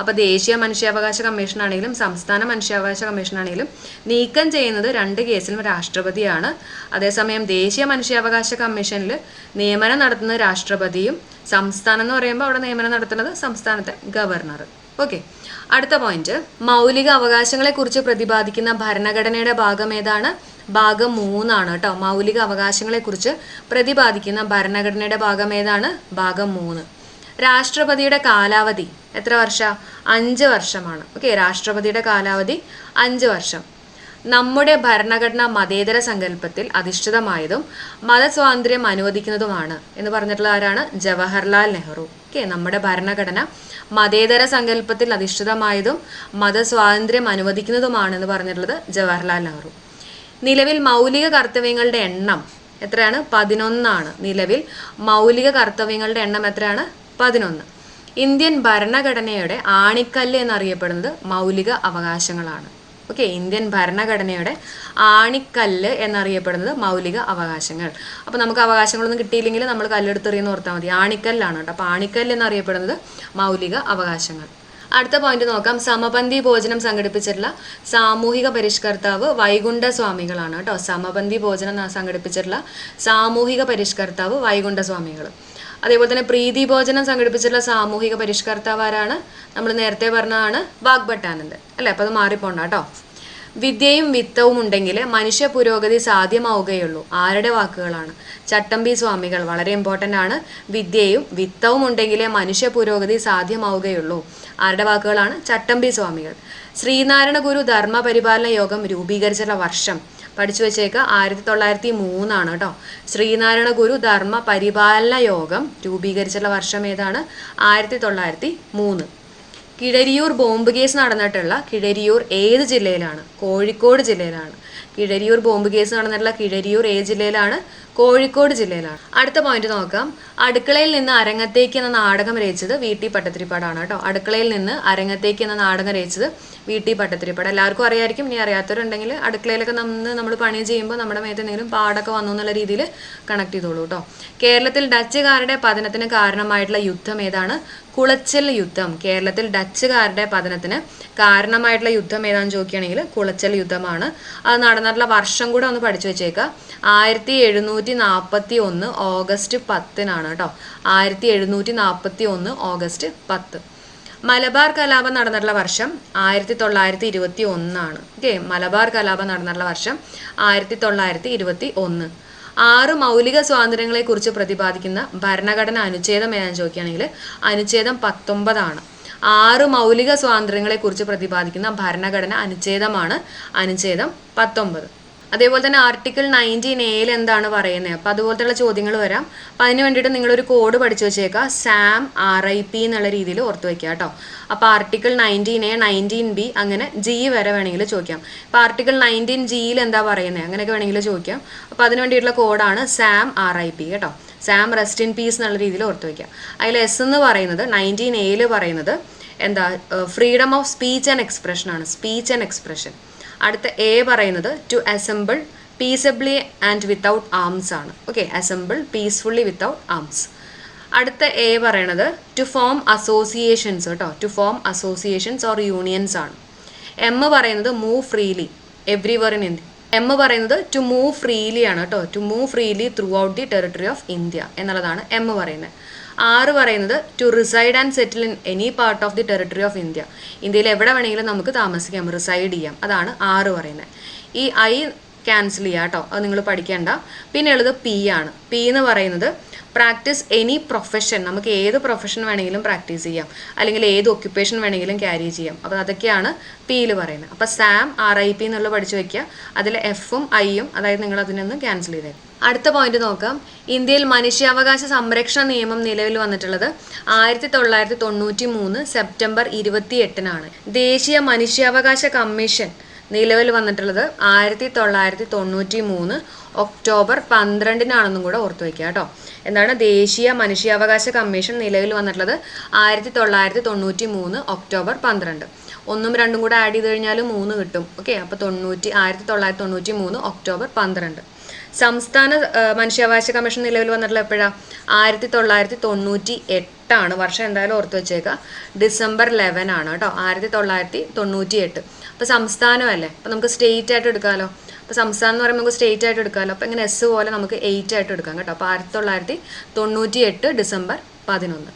അപ്പോൾ ദേശീയ മനുഷ്യാവകാശ കമ്മീഷൻ ആണെങ്കിലും സംസ്ഥാന മനുഷ്യാവകാശ കമ്മീഷൻ ആണെങ്കിലും നീക്കം ചെയ്യുന്നത് രണ്ട് കേസിലും രാഷ്ട്രപതിയാണ്. അതേസമയം ദേശീയ മനുഷ്യാവകാശ കമ്മീഷനിൽ നിയമനം നടത്തുന്ന രാഷ്ട്രപതിയും സംസ്ഥാനം എന്ന് പറയുമ്പോൾ അവിടെ നിയമനം നടത്തുന്നത് സംസ്ഥാനത്തെ ഗവർണർ. ഓക്കെ അടുത്ത പോയിന്റ് മൗലിക അവകാശങ്ങളെ കുറിച്ച് പ്രതിപാദിക്കുന്ന ഭരണഘടനയുടെ ഭാഗം ഏതാണ്? ഭാഗം മൂന്നാണ് കേട്ടോ. മൗലിക അവകാശങ്ങളെ കുറിച്ച് പ്രതിപാദിക്കുന്ന ഭരണഘടനയുടെ ഭാഗം ഏതാണ്? ഭാഗം മൂന്ന്. രാഷ്ട്രപതിയുടെ കാലാവധി. എത്ര വർഷ? അഞ്ച് വർഷമാണ്. ഓക്കെ രാഷ്ട്രപതിയുടെ കാലാവധി അഞ്ച് വർഷം. നമ്മുടെ ഭരണഘടന മതേതര സങ്കല്പത്തിൽ അധിഷ്ഠിതമായതും മതസ്വാതന്ത്ര്യം അനുവദിക്കുന്നതുമാണ് എന്ന് പറഞ്ഞിട്ടുള്ള ആരാണ്? ജവഹർലാൽ നെഹ്റു. ഓക്കെ നമ്മുടെ ഭരണഘടന മതേതര സങ്കല്പത്തിൽ അധിഷ്ഠിതമായതും മതസ്വാതന്ത്ര്യം അനുവദിക്കുന്നതുമാണ് എന്ന് പറഞ്ഞിട്ടുള്ളത് ജവഹർലാൽ നെഹ്റു. നിലവിൽ മൗലിക കർത്തവ്യങ്ങളുടെ എണ്ണം എത്രയാണ്? പതിനൊന്നാണ്. നിലവിൽ മൗലിക കർത്തവ്യങ്ങളുടെ എണ്ണം എത്രയാണ്? പതിനൊന്ന്. ഇന്ത്യൻ ഭരണഘടനയുടെ ആണിക്കല്ല് എന്നറിയപ്പെടുന്നത് മൗലിക അവകാശങ്ങളാണ്. ഓക്കെ ഇന്ത്യൻ ഭരണഘടനയുടെ ആണിക്കല്ല് എന്നറിയപ്പെടുന്നത് മൗലിക അവകാശങ്ങൾ. അപ്പോൾ നമുക്ക് അവകാശങ്ങളൊന്നും കിട്ടിയില്ലെങ്കിൽ നമ്മൾ കല്ലെടുത്തെറിയെന്ന് ഓർത്താൽ മതി. ആണിക്കല്ലാണ് കേട്ടോ. അപ്പോൾ ആണിക്കല്ല് എന്നറിയപ്പെടുന്നത് മൗലിക അവകാശങ്ങൾ. അടുത്ത പോയിന്റ് നോക്കാം. സമപന്തി ഭോജനം സംഘടിപ്പിച്ചിട്ടുള്ള സാമൂഹിക പരിഷ്കർത്താവ് വൈകുണ്ഠ സ്വാമികളാണ് കേട്ടോ. സമപന്തി ഭോജനം സംഘടിപ്പിച്ചിട്ടുള്ള സാമൂഹിക പരിഷ്കർത്താവ് വൈകുണ്ഠ സ്വാമികൾ അതേപോലെ തന്നെ പ്രീതി ഭോജനം സംഘടിപ്പിച്ചിട്ടുള്ള സാമൂഹിക പരിഷ്കർത്താവാരാണ് നമ്മൾ നേരത്തെ പറഞ്ഞതാണ് വാഗ്ഭട്ടാനന്ദൻ. അല്ലേ? അപ്പോൾ അത് മാറിപ്പോണ്ട കേട്ടോ. വിദ്യയും വിത്തവും ഉണ്ടെങ്കിൽ മനുഷ്യ പുരോഗതി സാധ്യമാവുകയുള്ളൂ. ആരുടെ വാക്കുകളാണ്? ചട്ടമ്പി സ്വാമികൾ വളരെ ഇമ്പോർട്ടന്റ് ആണ്. വിദ്യയും വിത്തവും ഉണ്ടെങ്കിൽ മനുഷ്യ പുരോഗതി സാധ്യമാവുകയുള്ളൂ. ആരുടെ വാക്കുകളാണ്? ചട്ടമ്പി സ്വാമികൾ. ശ്രീനാരായണ ഗുരു ധർമ്മ പരിപാലന യോഗം രൂപീകരിച്ചിട്ടുള്ള വർഷം പഠിച്ചു വെച്ചേക്കുക ആയിരത്തി തൊള്ളായിരത്തി മൂന്നാണ് കേട്ടോ. ശ്രീനാരായണ ഗുരു ധർമ്മ പരിപാലന യോഗം രൂപീകരിച്ചിട്ടുള്ള വർഷം ഏതാണ്? ആയിരത്തി തൊള്ളായിരത്തി മൂന്ന് കിഴരിയൂർ ബോംബ് കേസ് നടന്നിട്ടുള്ള കിഴരിയൂർ ഏത് ജില്ലയിലാണ്? കോഴിക്കോട് ജില്ലയിലാണ്. കിഴരിയൂർ ബോംബ് കേസ് നടന്നിട്ടുള്ള കിഴരിയൂർ ഏ ജില്ലയിലാണ് കോഴിക്കോട് ജില്ലയിലാണ്. അടുത്ത പോയിന്റ് നോക്കാം. അടുക്കളയിൽ നിന്ന് അരങ്ങത്തേക്ക് എന്ന നാടകം രചിച്ചത് വി ടി പട്ടത്തിരിപ്പാടാണ് കേട്ടോ. അടുക്കളയിൽ നിന്ന് അരങ്ങത്തേക്ക് എന്ന നാടകം രചിച്ചത് വി ടി പട്ടത്തിരിപ്പാട്. എല്ലാവർക്കും അറിയായിരിക്കും ഇനി അറിയാത്തവരുണ്ടെങ്കിൽ അടുക്കളയിലൊക്കെ നിന്ന് നമ്മൾ പണി ചെയ്യുമ്പോൾ നമ്മുടെ മേത്ത് എന്തെങ്കിലും പാടൊക്കെ വന്നു എന്നുള്ള രീതിയിൽ കണക്ട് ചെയ്തോളൂ കേട്ടോ. കേരളത്തിൽ ഡച്ചുകാരുടെ പതനത്തിന് കാരണമായിട്ടുള്ള യുദ്ധം ഏതാണ്? കുളച്ചൽ യുദ്ധം. കേരളത്തിൽ ഡച്ചുകാരുടെ പതനത്തിന് കാരണമായിട്ടുള്ള യുദ്ധം ഏതാണെന്ന് ചോദിക്കുകയാണെങ്കിൽ കുളച്ചൽ യുദ്ധമാണ്. അത് നടന്നിട്ടുള്ള വർഷം കൂടെ ഒന്ന് പഠിച്ചു വെച്ചേക്കുക ആയിരത്തി എഴുന്നൂറ്റി നാൽപ്പത്തി ഒന്ന് ഓഗസ്റ്റ് പത്തിനാണ് കേട്ടോ. ആയിരത്തി എഴുന്നൂറ്റി നാൽപ്പത്തി ഒന്ന് ഓഗസ്റ്റ് പത്ത്. മലബാർ കലാപം നടന്നിട്ടുള്ള വർഷം ആയിരത്തി തൊള്ളായിരത്തി ഇരുപത്തി ഒന്നാണ് ഓക്കെ മലബാർ കലാപം നടന്നിട്ടുള്ള വർഷം ആയിരത്തി തൊള്ളായിരത്തി ഇരുപത്തി ഒന്ന് ആറ് മൗലിക സ്വാതന്ത്ര്യങ്ങളെ കുറിച്ച് പ്രതിപാദിക്കുന്ന ഭരണഘടന അനുച്ഛേദം ഏതാണെന്ന് ചോദിക്കുകയാണെങ്കിൽ അനുച്ഛേദം പത്തൊമ്പതാണ്. ആറ് മൗലിക സ്വാതന്ത്ര്യങ്ങളെ കുറിച്ച് പ്രതിപാദിക്കുന്ന ഭരണഘടന അനുച്ഛേദമാണ് അനുച്ഛേദം പത്തൊമ്പത്. അതേപോലെ തന്നെ ആർട്ടിക്കിൾ നയന്റീൻ എയിൽ എന്താണ് പറയുന്നത്? അപ്പോൾ അതുപോലത്തെയുള്ള ചോദ്യങ്ങൾ വരാം. അപ്പം അതിന് വേണ്ടിയിട്ട് നിങ്ങളൊരു കോഡ് പഠിച്ചു വെച്ചേക്കുക. സാം ആർ ഐ പി എന്നുള്ള രീതിയിൽ ഓർത്ത് വയ്ക്കുക കേട്ടോ. അപ്പോൾ article nineteen A nineteen B അങ്ങനെ ജി വരെ വേണമെങ്കിൽ ചോദിക്കാം. അപ്പോൾ ആർട്ടിക്കിൾ നയന്റീൻ ജിയിൽ എന്താ പറയുന്നത്? അങ്ങനെയൊക്കെ വേണമെങ്കിൽ ചോദിക്കാം. അപ്പോൾ അതിന് വേണ്ടിയിട്ടുള്ള കോഡാണ് സാം ആർ ഐ പി കേട്ടോ. സാം റെസ്റ്റ് ഇൻ പീസ് എന്നുള്ള രീതിയിൽ ഓർത്ത് വയ്ക്കുക അതിൽ എസ് എന്ന് പറയുന്നത് നയന്റീൻ എയിൽ പറയുന്നത് എന്താ freedom of speech and expression ആണ്. സ്പീച്ച് ആൻഡ് എക്സ്പ്രഷൻ അടുത്ത എ പറയുന്നത് to assemble peaceably and without arms ആണ്. Okay assemble peacefully without arms അടുത്ത എ പറയണത് ടു ഫോം അസോസിയേഷൻസ് കേട്ടോ. To form associations or unions ആണ്. എം പറയുന്നത് move freely everywhere in India M പറയുന്നത് ടു മൂവ് ഫ്രീലി ആണ് കേട്ടോ. To move freely throughout the territory of India എന്നുള്ളതാണ് എം പറയുന്നത്. ആറ് പറയുന്നത് to reside and settle in any part of the territory of India ഇന്ത്യയിൽ എവിടെ വേണമെങ്കിലും നമുക്ക് താമസിക്കാം റിസൈഡ് ചെയ്യാം. അതാണ് ആറ് പറയുന്നത്. ഈ ഐ ക്യാൻസൽ ചെയ്യാം കേട്ടോ. അത് നിങ്ങൾ പഠിക്കേണ്ട. പിന്നെ ഉള്ളത് പി ആണ്. പി എന്ന് പറയുന്നത് പ്രാക്ടീസ് എനി പ്രൊഫഷൻ നമുക്ക് ഏത് പ്രൊഫഷൻ വേണമെങ്കിലും പ്രാക്ടീസ് ചെയ്യാം. അല്ലെങ്കിൽ ഏത് ഒക്യുപ്പേഷൻ വേണമെങ്കിലും ക്യാരി ചെയ്യാം. അപ്പോൾ അതൊക്കെയാണ് പിയിൽ പറയുന്നത്. അപ്പോൾ സാം ആർ ഐ പി എന്നുള്ളത് പഠിച്ചു വയ്ക്കുക അതിൽ എഫും ഐയും അതായത് നിങ്ങൾ അതിനൊന്ന് ക്യാൻസൽ ചെയ്തേക്കും അടുത്ത പോയിന്റ് നോക്കാം. ഇന്ത്യയിൽ മനുഷ്യാവകാശ സംരക്ഷണ നിയമം നിലവിൽ വന്നിട്ടുള്ളത് ആയിരത്തി തൊള്ളായിരത്തി തൊണ്ണൂറ്റി മൂന്ന് സെപ്റ്റംബർ ഇരുപത്തി എട്ടിനാണ് ദേശീയ മനുഷ്യാവകാശ കമ്മീഷൻ നിലവിൽ വന്നിട്ടുള്ളത് ആയിരത്തി തൊള്ളായിരത്തി തൊണ്ണൂറ്റി മൂന്ന് ഒക്ടോബർ പന്ത്രണ്ടിനാണെന്നും കൂടെ ഓർത്തു വയ്ക്കുക കേട്ടോ. എന്താണ് ദേശീയ മനുഷ്യാവകാശ കമ്മീഷൻ നിലവിൽ വന്നിട്ടുള്ളത് ആയിരത്തി തൊള്ളായിരത്തി തൊണ്ണൂറ്റി മൂന്ന് ഒക്ടോബർ പന്ത്രണ്ട്. ഒന്നും രണ്ടും കൂടെ ആഡ് ചെയ്ത് കഴിഞ്ഞാൽ മൂന്ന് കിട്ടും. ഓക്കെ അപ്പോൾ തൊണ്ണൂറ്റി ആയിരത്തി തൊള്ളായിരത്തി തൊണ്ണൂറ്റി മൂന്ന് ഒക്ടോബർ പന്ത്രണ്ട്. സംസ്ഥാന മനുഷ്യാവകാശ കമ്മീഷൻ നിലവിൽ വന്നിട്ടുള്ള എപ്പോഴാണ് ആയിരത്തി തൊള്ളായിരത്തി തൊണ്ണൂറ്റി എട്ടാണ്. വർഷം എന്തായാലും ഓർത്ത് വെച്ചേക്കുക ഡിസംബർ ലെവൻ ആണ് കേട്ടോ. ആയിരത്തി തൊള്ളായിരത്തി തൊണ്ണൂറ്റി എട്ട് അപ്പോൾ സംസ്ഥാനമല്ലേ? അപ്പോൾ നമുക്ക് സ്റ്റേറ്റ് ആയിട്ട് എടുക്കാമല്ലോ അപ്പോൾ സംസ്ഥാനം എന്ന് പറയുമ്പോൾ നമുക്ക് സ്റ്റേറ്റ് ആയിട്ട് എടുക്കാമല്ലോ അപ്പോൾ ഇങ്ങനെ എസ് പോലെ നമുക്ക് എയ്റ്റ് ആയിട്ട് എടുക്കാം കേട്ടോ. അപ്പോൾ ആയിരത്തി തൊള്ളായിരത്തി തൊണ്ണൂറ്റി എട്ട് ഡിസംബർ പതിനൊന്ന്.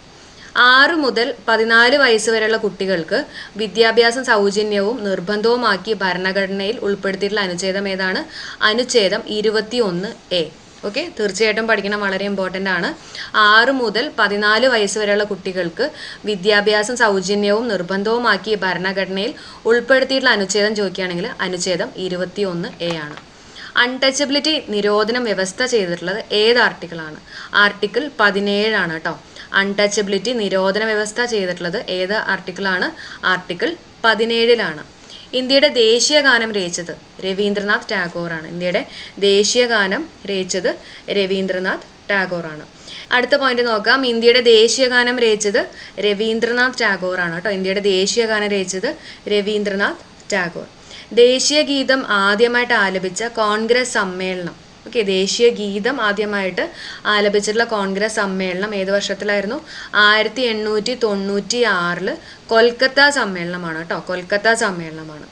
ആറ് മുതൽ പതിനാല് വയസ്സ് വരെയുള്ള കുട്ടികൾക്ക് വിദ്യാഭ്യാസം സൗജന്യവും നിർബന്ധവുമാക്കി ഭരണഘടനയിൽ ഉൾപ്പെടുത്തിയിട്ടുള്ള അനുച്ഛേദം ഏതാണ്? അനുച്ഛേദം ഇരുപത്തി ഒന്ന് എ. ഓക്കെ തീർച്ചയായിട്ടും പഠിക്കണം വളരെ ഇമ്പോർട്ടന്റ് ആണ്. ആറ് മുതൽ പതിനാല് വയസ്സ് വരെയുള്ള കുട്ടികൾക്ക് വിദ്യാഭ്യാസം സൗജന്യവും നിർബന്ധവുമാക്കി ഭരണഘടനയിൽ ഉൾപ്പെടുത്തിയിട്ടുള്ള അനുച്ഛേദം ചോദിക്കുകയാണെങ്കിൽ അനുച്ഛേദം ഇരുപത്തി ഒന്ന് എ ആണ്. അൺടച്ചബിലിറ്റി നിരോധനം വ്യവസ്ഥ ചെയ്തിട്ടുള്ളത് ഏത് ആർട്ടിക്കിളാണ് ആർട്ടിക്കിൾ പതിനേഴാണ് കേട്ടോ. അൺടച്ചബിലിറ്റി നിരോധന വ്യവസ്ഥ ചെയ്തിട്ടുള്ളത് ഏത് ആർട്ടിക്കിളാണ് ആർട്ടിക്കിൾ പതിനേഴിലാണ്. ഇന്ത്യയുടെ ദേശീയ ഗാനം രചിച്ചത് രവീന്ദ്രനാഥ് ടാഗോറാണ്. ഇന്ത്യയുടെ ദേശീയ ഗാനം രചിച്ചത് രവീന്ദ്രനാഥ് ടാഗോറാണ്. അടുത്ത പോയിന്റ് നോക്കാം. ഇന്ത്യയുടെ ദേശീയ ഗാനം രചിച്ചത് രവീന്ദ്രനാഥ് ടാഗോറാണ് കേട്ടോ. ഇന്ത്യയുടെ ദേശീയ ഗാനം രചിച്ചത് രവീന്ദ്രനാഥ് ടാഗോർ. ദേശീയ ഗീതം ആദ്യമായിട്ട് ആലപിച്ച കോൺഗ്രസ് സമ്മേളനം ഓക്കെ ദേശീയ ഗീതം ആദ്യമായിട്ട് ആലപിച്ചിട്ടുള്ള കോൺഗ്രസ് സമ്മേളനം ഏത് വർഷത്തിലായിരുന്നു? ആയിരത്തി എണ്ണൂറ്റി തൊണ്ണൂറ്റി ആറിൽ കൊൽക്കത്ത സമ്മേളനമാണ് കേട്ടോ. കൊൽക്കത്ത സമ്മേളനമാണ്.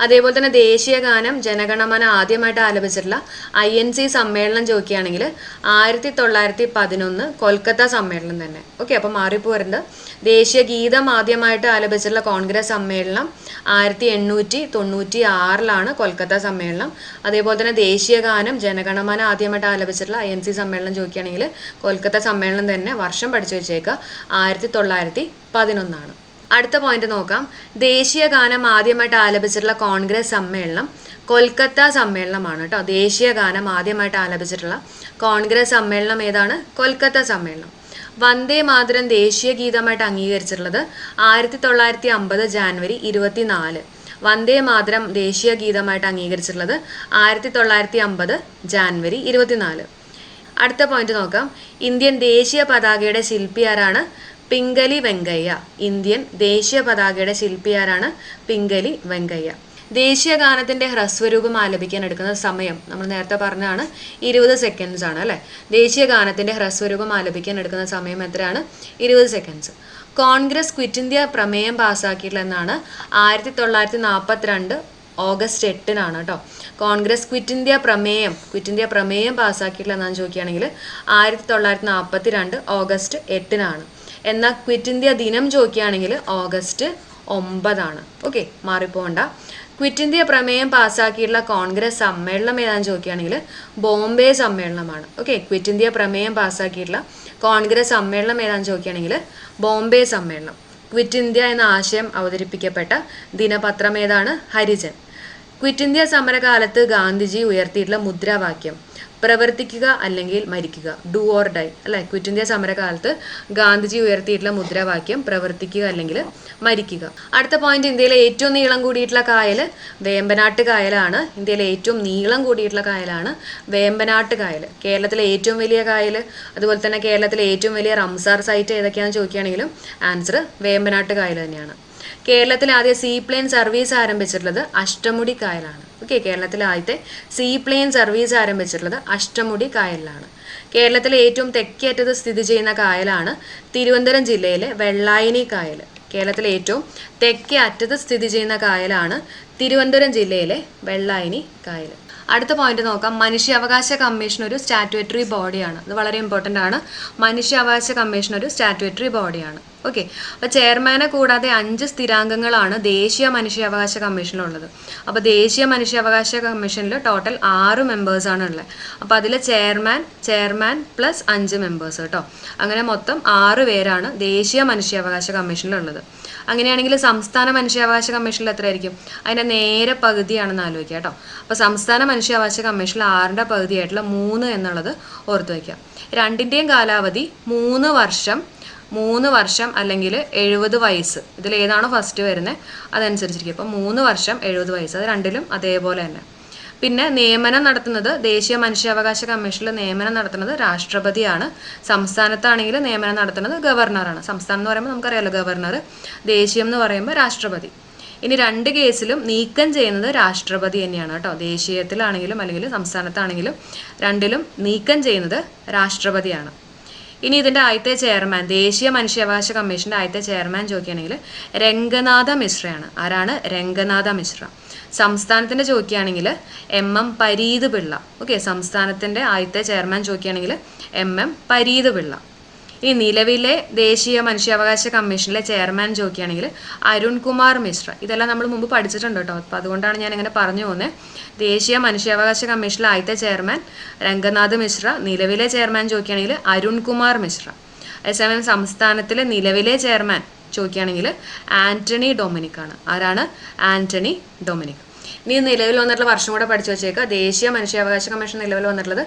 അതേപോലെ തന്നെ ദേശീയ ഗാനം ജനഗണമന ആദ്യമായിട്ട് ആലപിച്ചിട്ടുള്ള ഐ എൻ സി സമ്മേളനം ചോദിക്കുകയാണെങ്കിൽ ആയിരത്തി തൊള്ളായിരത്തി പതിനൊന്ന് കൊൽക്കത്ത സമ്മേളനം തന്നെ. ഓക്കെ അപ്പോൾ മാറിപ്പോരുന്നത് ദേശീയ ഗീതം ആദ്യമായിട്ട് ആലപിച്ചിട്ടുള്ള കോൺഗ്രസ് സമ്മേളനം ആയിരത്തി എണ്ണൂറ്റി തൊണ്ണൂറ്റി ആറിലാണ് കൊൽക്കത്ത സമ്മേളനം. അതേപോലെ തന്നെ ദേശീയ ഗാനം ജനഗണമന ആദ്യമായിട്ട് ആലപിച്ചിട്ടുള്ള ഐ എൻ സി സമ്മേളനം ചോദിക്കുകയാണെങ്കിൽ കൊൽക്കത്ത സമ്മേളനം തന്നെ വർഷം പഠിച്ചു വെച്ചേക്കുക ആയിരത്തി തൊള്ളായിരത്തി പതിനൊന്നാണ് അടുത്ത പോയിന്റ് നോക്കാം. ദേശീയ ഗാനം ആദ്യമായിട്ട് ആലപിച്ചിട്ടുള്ള കോൺഗ്രസ് സമ്മേളനം കൊൽക്കത്ത സമ്മേളനമാണ് കേട്ടോ. ദേശീയ ഗാനം ആദ്യമായിട്ട് ആലപിച്ചിട്ടുള്ള കോൺഗ്രസ് സമ്മേളനം ഏതാണ്? കൊൽക്കത്ത സമ്മേളനം. വന്ദേ മാതരം ദേശീയ ഗീതമായിട്ട് അംഗീകരിച്ചിട്ടുള്ളത് ആയിരത്തി തൊള്ളായിരത്തി അമ്പത് ജാനുവരി ഇരുപത്തിനാല്. വന്ദേ മാതരം ദേശീയ ഗീതമായിട്ട് അംഗീകരിച്ചിട്ടുള്ളത് ആയിരത്തി തൊള്ളായിരത്തി അമ്പത് ജാനുവരി ഇരുപത്തിനാല്. അടുത്ത പോയിന്റ് നോക്കാം. ഇന്ത്യൻ ദേശീയ പതാകയുടെ ശില്പി ആരാണ്? പിംഗലി വെങ്കയ്യ ഇന്ത്യൻ ദേശീയ പതാകയുടെ ശില്പിയാരാണ് പിംഗലി വെങ്കയ്യ. ദേശീയ ഗാനത്തിന്റെ ഹ്രസ്വരൂപം ആലപിക്കാൻ എടുക്കുന്ന സമയം നമ്മൾ നേരത്തെ പറഞ്ഞതാണ് ഇരുപത് സെക്കൻഡ്സ് ആണ് അല്ലേ? ദേശീയ ഗാനത്തിന്റെ ഹ്രസ്വരൂപം ആലപിക്കാൻ എടുക്കുന്ന സമയം എത്രയാണ്? ഇരുപത് സെക്കൻഡ്സ് കോൺഗ്രസ് ക്വിറ്റ് ഇന്ത്യ പ്രമേയം പാസ്സാക്കിയിട്ടുള്ളതെന്നാണ് ആയിരത്തി തൊള്ളായിരത്തി നാൽപ്പത്തിരണ്ട് ഓഗസ്റ്റ് എട്ടിനാണ് കേട്ടോ. കോൺഗ്രസ് ക്വിറ്റ് ഇന്ത്യ പ്രമേയം ക്വിറ്റ് ഇന്ത്യ പ്രമേയം പാസ്സാക്കിയിട്ടുള്ള എന്നാന്ന് ചോദിക്കുകയാണെങ്കിൽ ആയിരത്തി തൊള്ളായിരത്തി നാൽപ്പത്തി രണ്ട് ഓഗസ്റ്റ് എട്ടിനാണ്. എന്നാൽ ക്വിറ്റ് ഇന്ത്യ ദിനം ചോദിക്കുകയാണെങ്കിൽ ഓഗസ്റ്റ് ഒമ്പതാണ്. ഓക്കെ മാറിപ്പോണ്ട. ക്വിറ്റ് ഇന്ത്യ പ്രമേയം പാസ്സാക്കിയിട്ടുള്ള കോൺഗ്രസ് സമ്മേളനം ഏതാണെന്ന് ചോദിക്കുകയാണെങ്കിൽ ബോംബെ സമ്മേളനമാണ്. ഓക്കെ ക്വിറ്റ് ഇന്ത്യ പ്രമേയം പാസ്സാക്കിയിട്ടുള്ള കോൺഗ്രസ് സമ്മേളനം ഏതാണെന്ന് ചോദിക്കുകയാണെങ്കിൽ ബോംബെ സമ്മേളനം. ക്വിറ്റ് ഇന്ത്യ എന്ന ആശയം അവതരിപ്പിക്കപ്പെട്ട ദിനപത്രം ഏതാണ്? ഹരിജൻ. ക്വിറ്റ് ഇന്ത്യ സമരകാലത്ത് ഗാന്ധിജി ഉയർത്തിയിട്ടുള്ള മുദ്രാവാക്യം. പ്രവർത്തിക്കുക അല്ലെങ്കിൽ മരിക്കുക. ഡു ഓർ ഡൈ അല്ലെ? ക്വിറ്റ് ഇന്ത്യ സമരകാലത്ത് ഗാന്ധിജി ഉയർത്തിയിട്ടുള്ള മുദ്രാവാക്യം പ്രവർത്തിക്കുക അല്ലെങ്കിൽ മരിക്കുക. അടുത്ത പോയിന്റ് ഇന്ത്യയിലെ ഏറ്റവും നീളം കൂടിയിട്ടുള്ള കായൽ വേമ്പനാട്ട് കായലാണ് ഇന്ത്യയിലെ ഏറ്റവും നീളം കൂടിയിട്ടുള്ള കായലാണ് വേമ്പനാട്ട് കായൽ കേരളത്തിലെ ഏറ്റവും വലിയ കായൽ അതുപോലെ തന്നെ കേരളത്തിലെ ഏറ്റവും വലിയ റംസാർ സൈറ്റ് ഏതൊക്കെയാണെന്ന് ചോദിക്കുകയാണെങ്കിലും ആൻസർ വേമ്പനാട്ട് കായൽ തന്നെയാണ്. കേരളത്തിൽ ആദ്യ സീ പ്ലെയിൻ സർവീസ് ആരംഭിച്ചിട്ടുള്ളത് അഷ്ടമുടി കായലാണ്. ഓക്കെ കേരളത്തിലെ ആദ്യത്തെ സീ പ്ലെയിൻ സർവീസ് ആരംഭിച്ചിട്ടുള്ളത് അഷ്ടമുടി കായലിലാണ്. കേരളത്തിലെ ഏറ്റവും തെക്കേറ്റത് സ്ഥിതി ചെയ്യുന്ന കായലാണ് തിരുവനന്തപുരം ജില്ലയിലെ വെള്ളായണി കായൽ. കേരളത്തിലെ ഏറ്റവും തെക്കേ അറ്റത്ത് സ്ഥിതി ചെയ്യുന്ന കായലാണ് തിരുവനന്തപുരം ജില്ലയിലെ വെള്ളായണി കായൽ. അടുത്ത പോയിന്റ് നോക്കാം. മനുഷ്യാവകാശ കമ്മീഷൻ ഒരു സ്റ്റാറ്റുറ്ററി ബോഡിയാണ്. അത് വളരെ ഇമ്പോർട്ടന്റ് ആണ്. മനുഷ്യാവകാശ കമ്മീഷൻ ഒരു സ്റ്റാറ്റുറ്ററി ബോഡിയാണ്. ഓക്കെ അപ്പോൾ ചെയർമാനെ കൂടാതെ അഞ്ച് സ്ഥിരാംഗങ്ങളാണ് ദേശീയ മനുഷ്യാവകാശ കമ്മീഷനിലുള്ളത് അപ്പോൾ ദേശീയ മനുഷ്യാവകാശ കമ്മീഷനിൽ ടോട്ടൽ ആറ് മെമ്പേഴ്സാണ് ഉള്ളത്. അപ്പോൾ അതിൽ ചെയർമാൻ ചെയർമാൻ പ്ലസ് അഞ്ച് മെമ്പേഴ്സ് കേട്ടോ അങ്ങനെ മൊത്തം ആറ് പേരാണ് ദേശീയ മനുഷ്യാവകാശ കമ്മീഷനിലുള്ളത് അങ്ങനെയാണെങ്കിൽ സംസ്ഥാന മനുഷ്യാവകാശ കമ്മീഷനിൽ എത്രയായിരിക്കും? അതിന്റെ നേരെ പകുതിയാണെന്ന് ആലോചിക്കുക കേട്ടോ അപ്പോൾ സംസ്ഥാന മനുഷ്യാവകാശ കമ്മീഷനിൽ ആറിന്റെ പകുതിയായിട്ടുള്ള മൂന്ന് എന്നുള്ളത് ഓർത്തു വയ്ക്കുക രണ്ടിന്റെയും കാലാവധി മൂന്ന് വർഷം മൂന്ന് വർഷം അല്ലെങ്കിൽ എഴുപത് വയസ്സ്. ഇതിൽ ഏതാണോ ഫസ്റ്റ് വരുന്നത് അതനുസരിച്ചിരിക്കും. അപ്പോൾ മൂന്ന് വർഷം എഴുപത് വയസ്സ്. അത് രണ്ടിലും അതേപോലെ തന്നെ. പിന്നെ നിയമനം നടത്തുന്നത് ദേശീയ മനുഷ്യാവകാശ കമ്മീഷനിൽ നിയമനം നടത്തുന്നത് രാഷ്ട്രപതിയാണ്. സംസ്ഥാനത്താണെങ്കിൽ നിയമനം നടത്തുന്നത് ഗവർണറാണ്. സംസ്ഥാനം എന്ന് പറയുമ്പോൾ നമുക്കറിയാലോ ഗവർണർ. ദേശീയം എന്ന് പറയുമ്പോൾ രാഷ്ട്രപതി. ഇനി രണ്ട് കേസിലും നീക്കം ചെയ്യുന്നത് രാഷ്ട്രപതി തന്നെയാണ് കേട്ടോ. ദേശീയത്തിലാണെങ്കിലും അല്ലെങ്കിൽ സംസ്ഥാനത്താണെങ്കിലും രണ്ടിലും നീക്കം ചെയ്യുന്നത് രാഷ്ട്രപതിയാണ്. ഇനി ഇതിന്റെ ആദ്യത്തെ ചെയർമാൻ ദേശീയ മനുഷ്യാവകാശ കമ്മീഷന്റെ ആദ്യത്തെ ചെയർമാൻ ചോദിക്കുകയാണെങ്കിൽ രംഗനാഥ മിശ്രയാണ്. ആരാണ്? രംഗനാഥ മിശ്ര. സംസ്ഥാനത്തിന്റെ ചോദിക്കുകയാണെങ്കിൽ M M Pareeth Pillai. Okay സംസ്ഥാനത്തിന്റെ ആദ്യത്തെ ചെയർമാൻ ചോദിക്കുകയാണെങ്കിൽ എം എം പരീത് പിള്ള. ഇനി നിലവിലെ ദേശീയ മനുഷ്യാവകാശ കമ്മീഷനിലെ ചെയർമാൻ ചോദിക്കുകയാണെങ്കിൽ അരുൺ കുമാർ മിശ്ര. ഇതെല്ലാം നമ്മൾ മുമ്പ് പഠിച്ചിട്ടുണ്ട് കേട്ടോ. അപ്പോൾ അതുകൊണ്ടാണ് ഞാൻ ഇങ്ങനെ പറഞ്ഞു പോകുന്നത് ദേശീയ മനുഷ്യാവകാശ കമ്മീഷനിലെ ആദ്യത്തെ ചെയർമാൻ രംഗനാഥ് മിശ്ര നിലവിലെ ചെയർമാൻ ചോദിക്കുകയാണെങ്കിൽ അരുൺ കുമാർ മിശ്ര. അതേസമയം സംസ്ഥാനത്തിലെ നിലവിലെ ചെയർമാൻ ചോദിക്കുകയാണെങ്കിൽ ആന്റണി ഡൊമിനിക് ആണ്. ആരാണ്? ആന്റണി ഡൊമിനിക്. ഇനി നിലവിൽ വന്നിട്ടുള്ള വർഷം കൂടെ പഠിച്ചു വെച്ചേക്കുക ദേശീയ മനുഷ്യാവകാശ കമ്മീഷൻ നിലവിൽ വന്നിട്ടുള്ളത്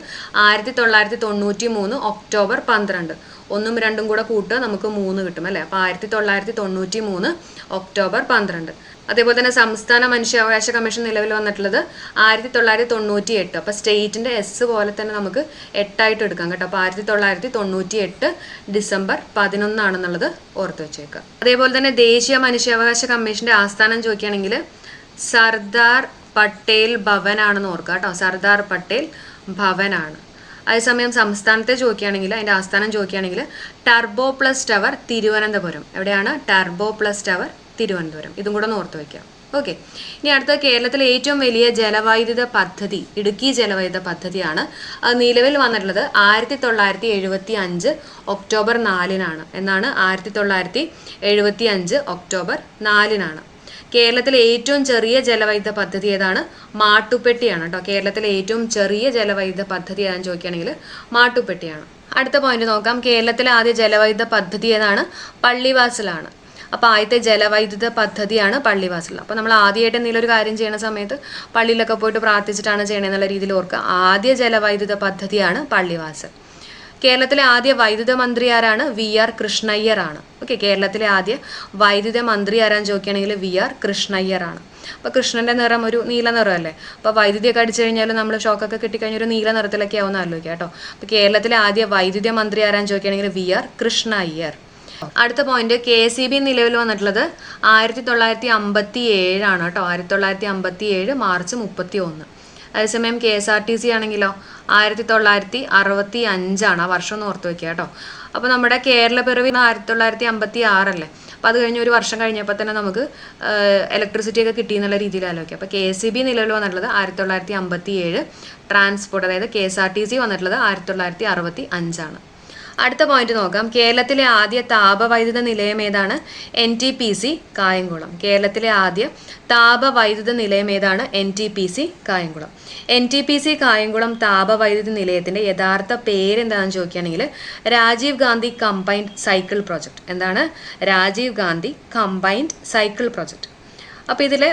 ആയിരത്തി തൊള്ളായിരത്തി തൊണ്ണൂറ്റി മൂന്ന് ഒക്ടോബർ പന്ത്രണ്ട്. ഒന്നും രണ്ടും കൂടെ കൂട്ടുക നമുക്ക് മൂന്ന് കിട്ടും അല്ലേ? അപ്പോൾ ആയിരത്തി തൊള്ളായിരത്തി തൊണ്ണൂറ്റി മൂന്ന് ഒക്ടോബർ പന്ത്രണ്ട്. അതേപോലെ തന്നെ സംസ്ഥാന മനുഷ്യാവകാശ കമ്മീഷൻ നിലവിൽ വന്നിട്ടുള്ളത് ആയിരത്തി തൊള്ളായിരത്തി തൊണ്ണൂറ്റി എട്ട് അപ്പോൾ സ്റ്റേറ്റിന്റെ എസ് പോലെ തന്നെ നമുക്ക് എട്ടായിട്ട് എടുക്കാം കേട്ടോ. അപ്പോൾ ആയിരത്തി തൊള്ളായിരത്തി തൊണ്ണൂറ്റി എട്ട് ഡിസംബർ പതിനൊന്നാണെന്നുള്ളത് ഓർത്ത് വെച്ചേക്കുക. അതേപോലെ തന്നെ ദേശീയ മനുഷ്യാവകാശ കമ്മീഷന്റെ ആസ്ഥാനം ചോദിക്കുകയാണെങ്കിൽ സർദാർ പട്ടേൽ ഭവനാണെന്ന് ഓർക്കുക കേട്ടോ. സർദാർ പട്ടേൽ ഭവനാണ്. അതേസമയം സംസ്ഥാനത്തെ ചോദിക്കുകയാണെങ്കിൽ അതിന്റെ ആസ്ഥാനം ചോദിക്കുകയാണെങ്കിൽ ടർബോ പ്ലസ് ടവർ തിരുവനന്തപുരം. എവിടെയാണ്? Turbo plus tower Thiruvananthapuram. ഇതും കൂടെ ഓർത്ത് വയ്ക്കാം ഓക്കെ ഇനി അടുത്ത കേരളത്തിലെ ഏറ്റവും വലിയ ജലവൈദ്യുത പദ്ധതി ഇടുക്കി ജലവൈദ്യുത പദ്ധതിയാണ്. അത് നിലവിൽ വന്നിട്ടുള്ളത് ആയിരത്തി തൊള്ളായിരത്തി എഴുപത്തി അഞ്ച് ഒക്ടോബർ നാലിനാണ്. എന്നാണ് ആയിരത്തി തൊള്ളായിരത്തി എഴുപത്തി അഞ്ച് ഒക്ടോബർ നാലിനാണ്. കേരളത്തിലെ ഏറ്റവും ചെറിയ ജലവൈദ്യുത പദ്ധതി ഏതാണ്? മാട്ടുപ്പെട്ടിയാണ് കേട്ടോ. കേരളത്തിലെ ഏറ്റവും ചെറിയ ജലവൈദ്യുത പദ്ധതി ഏതാണെന്ന് ചോദിക്കുകയാണെങ്കിൽ മാട്ടുപ്പെട്ടിയാണ്. അടുത്ത പോയിന്റ് നോക്കാം. കേരളത്തിലെ ആദ്യ ജലവൈദ്യുത പദ്ധതി ഏതാണ്? പള്ളിവാസലാണ്. അപ്പോൾ ആദ്യത്തെ ജലവൈദ്യുത പദ്ധതിയാണ് പള്ളിവാസൽ. അപ്പോൾ നമ്മൾ ആദ്യമായിട്ട് എന്തെങ്കിലും ഒരു കാര്യം ചെയ്യുന്ന സമയത്ത് പള്ളിയിലൊക്കെ പോയിട്ട് പ്രാർത്ഥിച്ചിട്ടാണ് ചെയ്യണമെന്നുള്ള രീതിയിൽ ഓർക്കുക. ആദ്യ ജലവൈദ്യുത പദ്ധതിയാണ് പള്ളിവാസൽ. കേരളത്തിലെ ആദ്യ വൈദ്യുത മന്ത്രി ആരാണ് വി ആർ കൃഷ്ണയ്യർ ആണ് ഓക്കെ കേരളത്തിലെ ആദ്യ വൈദ്യുത മന്ത്രി ആരാന്ന് ചോദിക്കുകയാണെങ്കിൽ വി ആർ കൃഷ്ണയ്യർ ആണ് അപ്പോൾ കൃഷ്ണന്റെ നിറം ഒരു നീല നിറമല്ലേ? അപ്പോൾ വൈദ്യുതിയൊക്കെ അടിച്ചു കഴിഞ്ഞാൽ നമ്മൾ ഷോക്കൊക്കെ കിട്ടിക്കഴിഞ്ഞാൽ ഒരു നീല നിറത്തിലൊക്കെ ആവുന്ന ആലോചിക്കുക കേട്ടോ. അപ്പോൾ കേരളത്തിലെ ആദ്യ വൈദ്യുത മന്ത്രി ആരാന്ന് ചോദിക്കുകയാണെങ്കിൽ വി ആർ കൃഷ്ണ അയ്യർ അടുത്ത പോയിന്റ് കെ സി ബി നിലവിൽ വന്നിട്ടുള്ളത് ആയിരത്തി തൊള്ളായിരത്തി അമ്പത്തി ഏഴാണ് കേട്ടോ. ആയിരത്തി തൊള്ളായിരത്തി അമ്പത്തി ഏഴ് മാർച്ച് മുപ്പത്തി ഒന്ന് അതേസമയം K S R T C ആണെങ്കിലോ ആയിരത്തി തൊള്ളായിരത്തി അറുപത്തി അഞ്ചാണ് ആ വർഷം ഒന്ന് ഓർത്ത് വെക്കുക കേട്ടോ. അപ്പോൾ നമ്മുടെ കേരള പിറവി ആയിരത്തി തൊള്ളായിരത്തി അമ്പത്തി ആറല്ലേ അപ്പോൾ അത് കഴിഞ്ഞ് ഒരു വർഷം കഴിഞ്ഞപ്പോൾ തന്നെ നമുക്ക് ഇലക്ട്രിസിറ്റി ഒക്കെ കിട്ടി എന്നുള്ള രീതിയിൽ ആലോചിക്കാം. അപ്പോൾ കെ എസ് സി ബി നിലവിൽ വന്നിട്ടുള്ളത് ആയിരത്തി തൊള്ളായിരത്തി അമ്പത്തി ഏഴ് ട്രാൻസ്പോർട്ട് അതായത് K S R T C വന്നിട്ടുള്ളത് ആയിരത്തി തൊള്ളായിരത്തി അറുപത്തി അഞ്ചാണ് അടുത്ത പോയിന്റ് നോക്കാം. കേരളത്തിലെ ആദ്യ താപവൈദ്യുത നിലയം ഏതാണ്? N T P C Kayamkulam. കേരളത്തിലെ ആദ്യ താപവൈദ്യുത നിലയം ഏതാണ്? N T P C Kayamkulam. N T P C Kayamkulam താപവൈദ്യുത നിലയത്തിന്റെ യഥാർത്ഥ പേര് എന്താണെന്ന് ചോദിക്കുകയാണെങ്കിൽ Rajiv Gandhi combined cycle project എന്താണ്? Rajiv Gandhi combined cycle project അപ്പോൾ വൈദ്യുതി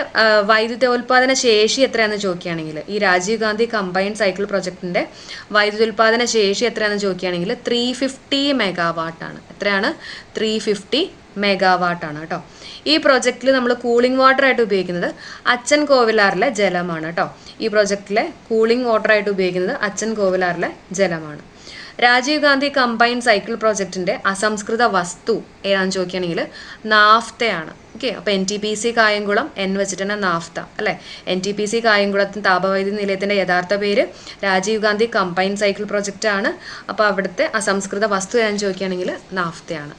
വൈദ്യുതോൽപാദന ശേഷി എത്രയാണെന്ന് ചോദിക്കുകയാണെങ്കിൽ ഈ രാജീവ് ഗാന്ധി കമ്പൈൻഡ് സൈക്കിൾ പ്രൊജക്ടിന്റെ വൈദ്യുതോൽപാദന ശേഷി എത്രയാണെന്ന് ചോദിക്കുകയാണെങ്കിൽ ത്രീ ഫിഫ്റ്റി ആണ്. എത്രയാണ്? ത്രീ ഫിഫ്റ്റി ആണ് കേട്ടോ. ഈ പ്രൊജക്റ്റിൽ നമ്മൾ കൂളിംഗ് വാട്ടർ ആയിട്ട് ഉപയോഗിക്കുന്നത് അച്ഛൻ കോവിലാറിലെ ജലമാണ് കേട്ടോ. ഈ പ്രൊജക്റ്റിലെ കൂളിംഗ് വാട്ടർ ആയിട്ട് ഉപയോഗിക്കുന്നത് അച്ഛൻ കോവിലാറിലെ ജലമാണ്. രാജീവ് ഗാന്ധി കമ്പൈൻഡ് സൈക്കിൾ പ്രോജക്റ്റിന്റെ അസംസ്കൃത വസ്തു ഏതാണെന്ന് ചോദിക്കുകയാണെങ്കിൽ നാഫ്തയാണ്. ഓക്കെ അപ്പോൾ N T P C Kayamkulam N വെച്ചിട്ട് തന്നെ നാഫ്ത അല്ലേ? എൻ ടി പി സി കായംകുളത്തിന് താപവൈദ്യുതി നിലയത്തിന്റെ യഥാർത്ഥ പേര് Rajiv Gandhi combine cycle project ആണ് അപ്പോൾ അവിടുത്തെ അസംസ്കൃത വസ്തു ഏതാണെന്ന് ചോദിക്കുകയാണെങ്കിൽ നാഫ്തയാണ്.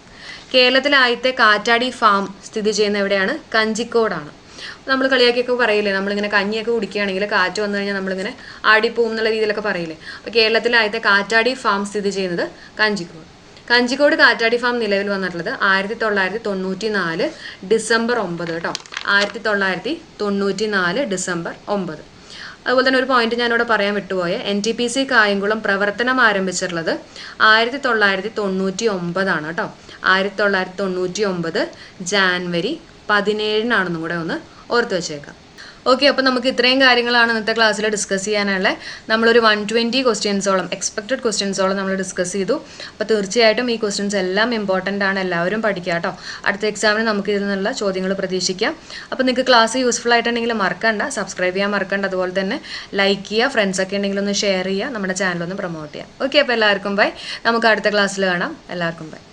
കേരളത്തിലെ ആദ്യത്തെ കാറ്റാടി ഫാം സ്ഥിതി ചെയ്യുന്ന എവിടെയാണ്? കഞ്ചിക്കോടാണ്. നമ്മൾ കളിയാക്കിയൊക്കെ പറയില്ലേ? നമ്മളിങ്ങനെ കഞ്ഞിയൊക്കെ കുടിക്കുകയാണെങ്കിൽ കാറ്റ് വന്നു കഴിഞ്ഞാൽ നമ്മളിങ്ങനെ ആടിപ്പോവും എന്നുള്ള രീതിയിലൊക്കെ പറയില്ലേ? അപ്പോൾ കേരളത്തിലെ ആദ്യത്തെ കാറ്റാടി ഫാം സ്ഥിതി ചെയ്യുന്നത് കഞ്ചിക്കോട്. കഞ്ചിക്കോട് കാറ്റാടി ഫാം നിലവിൽ വന്നിട്ടുള്ളത് ആയിരത്തി തൊള്ളായിരത്തി തൊണ്ണൂറ്റി നാല് ഡിസംബർ ഒമ്പത് കേട്ടോ. ആയിരത്തി തൊള്ളായിരത്തി തൊണ്ണൂറ്റി നാല് ഡിസംബർ ഒമ്പത്. അതുപോലെ തന്നെ ഒരു പോയിന്റ് ഞാനിവിടെ പറയാൻ വിട്ടുപോയ N T P C Kayamkulam പ്രവർത്തനം ആരംഭിച്ചിട്ടുള്ളത് ആയിരത്തി തൊള്ളായിരത്തി തൊണ്ണൂറ്റി ഒമ്പതാണ് കേട്ടോ. ആയിരത്തി തൊള്ളായിരത്തി തൊണ്ണൂറ്റി ഒമ്പത് ജാൻവരി പതിനേഴിനാണെന്നും കൂടെ ഒന്ന് ഓർത്ത് വെച്ചേക്കാം. ഓക്കെ അപ്പോൾ നമുക്ക് ഇത്രയും കാര്യങ്ങളാണ് ഇന്നത്തെ ക്ലാസ്സിൽ ഡിസ്കസ് ചെയ്യാനുള്ളത് നമ്മളൊരു വൺ ട്വന്റി ക്വസ്റ്റ്യൻസോളം എക്സ്പെക്റ്റഡ് ക്വസ്റ്റ്യൻസോളം നമ്മൾ ഡിസ്കസ് ചെയ്തു. അപ്പോൾ തീർച്ചയായിട്ടും ഈ ക്വസ്റ്റ്യൻസ് എല്ലാം ഇമ്പോർട്ടന്റ് ആണ് എല്ലാവരും പഠിക്കുക കേട്ടോ. അടുത്ത എക്സാമിന് നമുക്ക് ഇതിൽ നിന്നുള്ള ചോദ്യങ്ങൾ പ്രതീക്ഷിക്കാം. അപ്പോൾ നിങ്ങൾക്ക് ക്ലാസ് യൂസ്ഫുൾ ആയിട്ടുണ്ടെങ്കിൽ മറക്കണ്ട സബ്സ്ക്രൈബ് ചെയ്യാൻ മറക്കണ്ട. അതുപോലെ തന്നെ ലൈക്ക് ചെയ്യുക ഫ്രണ്ട്സ് ഒക്കെ ഉണ്ടെങ്കിൽ ഒന്ന് ഷെയർ ചെയ്യുക നമ്മുടെ ചാനൽ ഒന്ന് പ്രൊമോട്ട് ചെയ്യുക. ഓക്കെ അപ്പോൾ എല്ലാവർക്കും ബൈ നമുക്ക് അടുത്ത ക്ലാസ്സിൽ കാണാം. എല്ലാവർക്കും ബൈ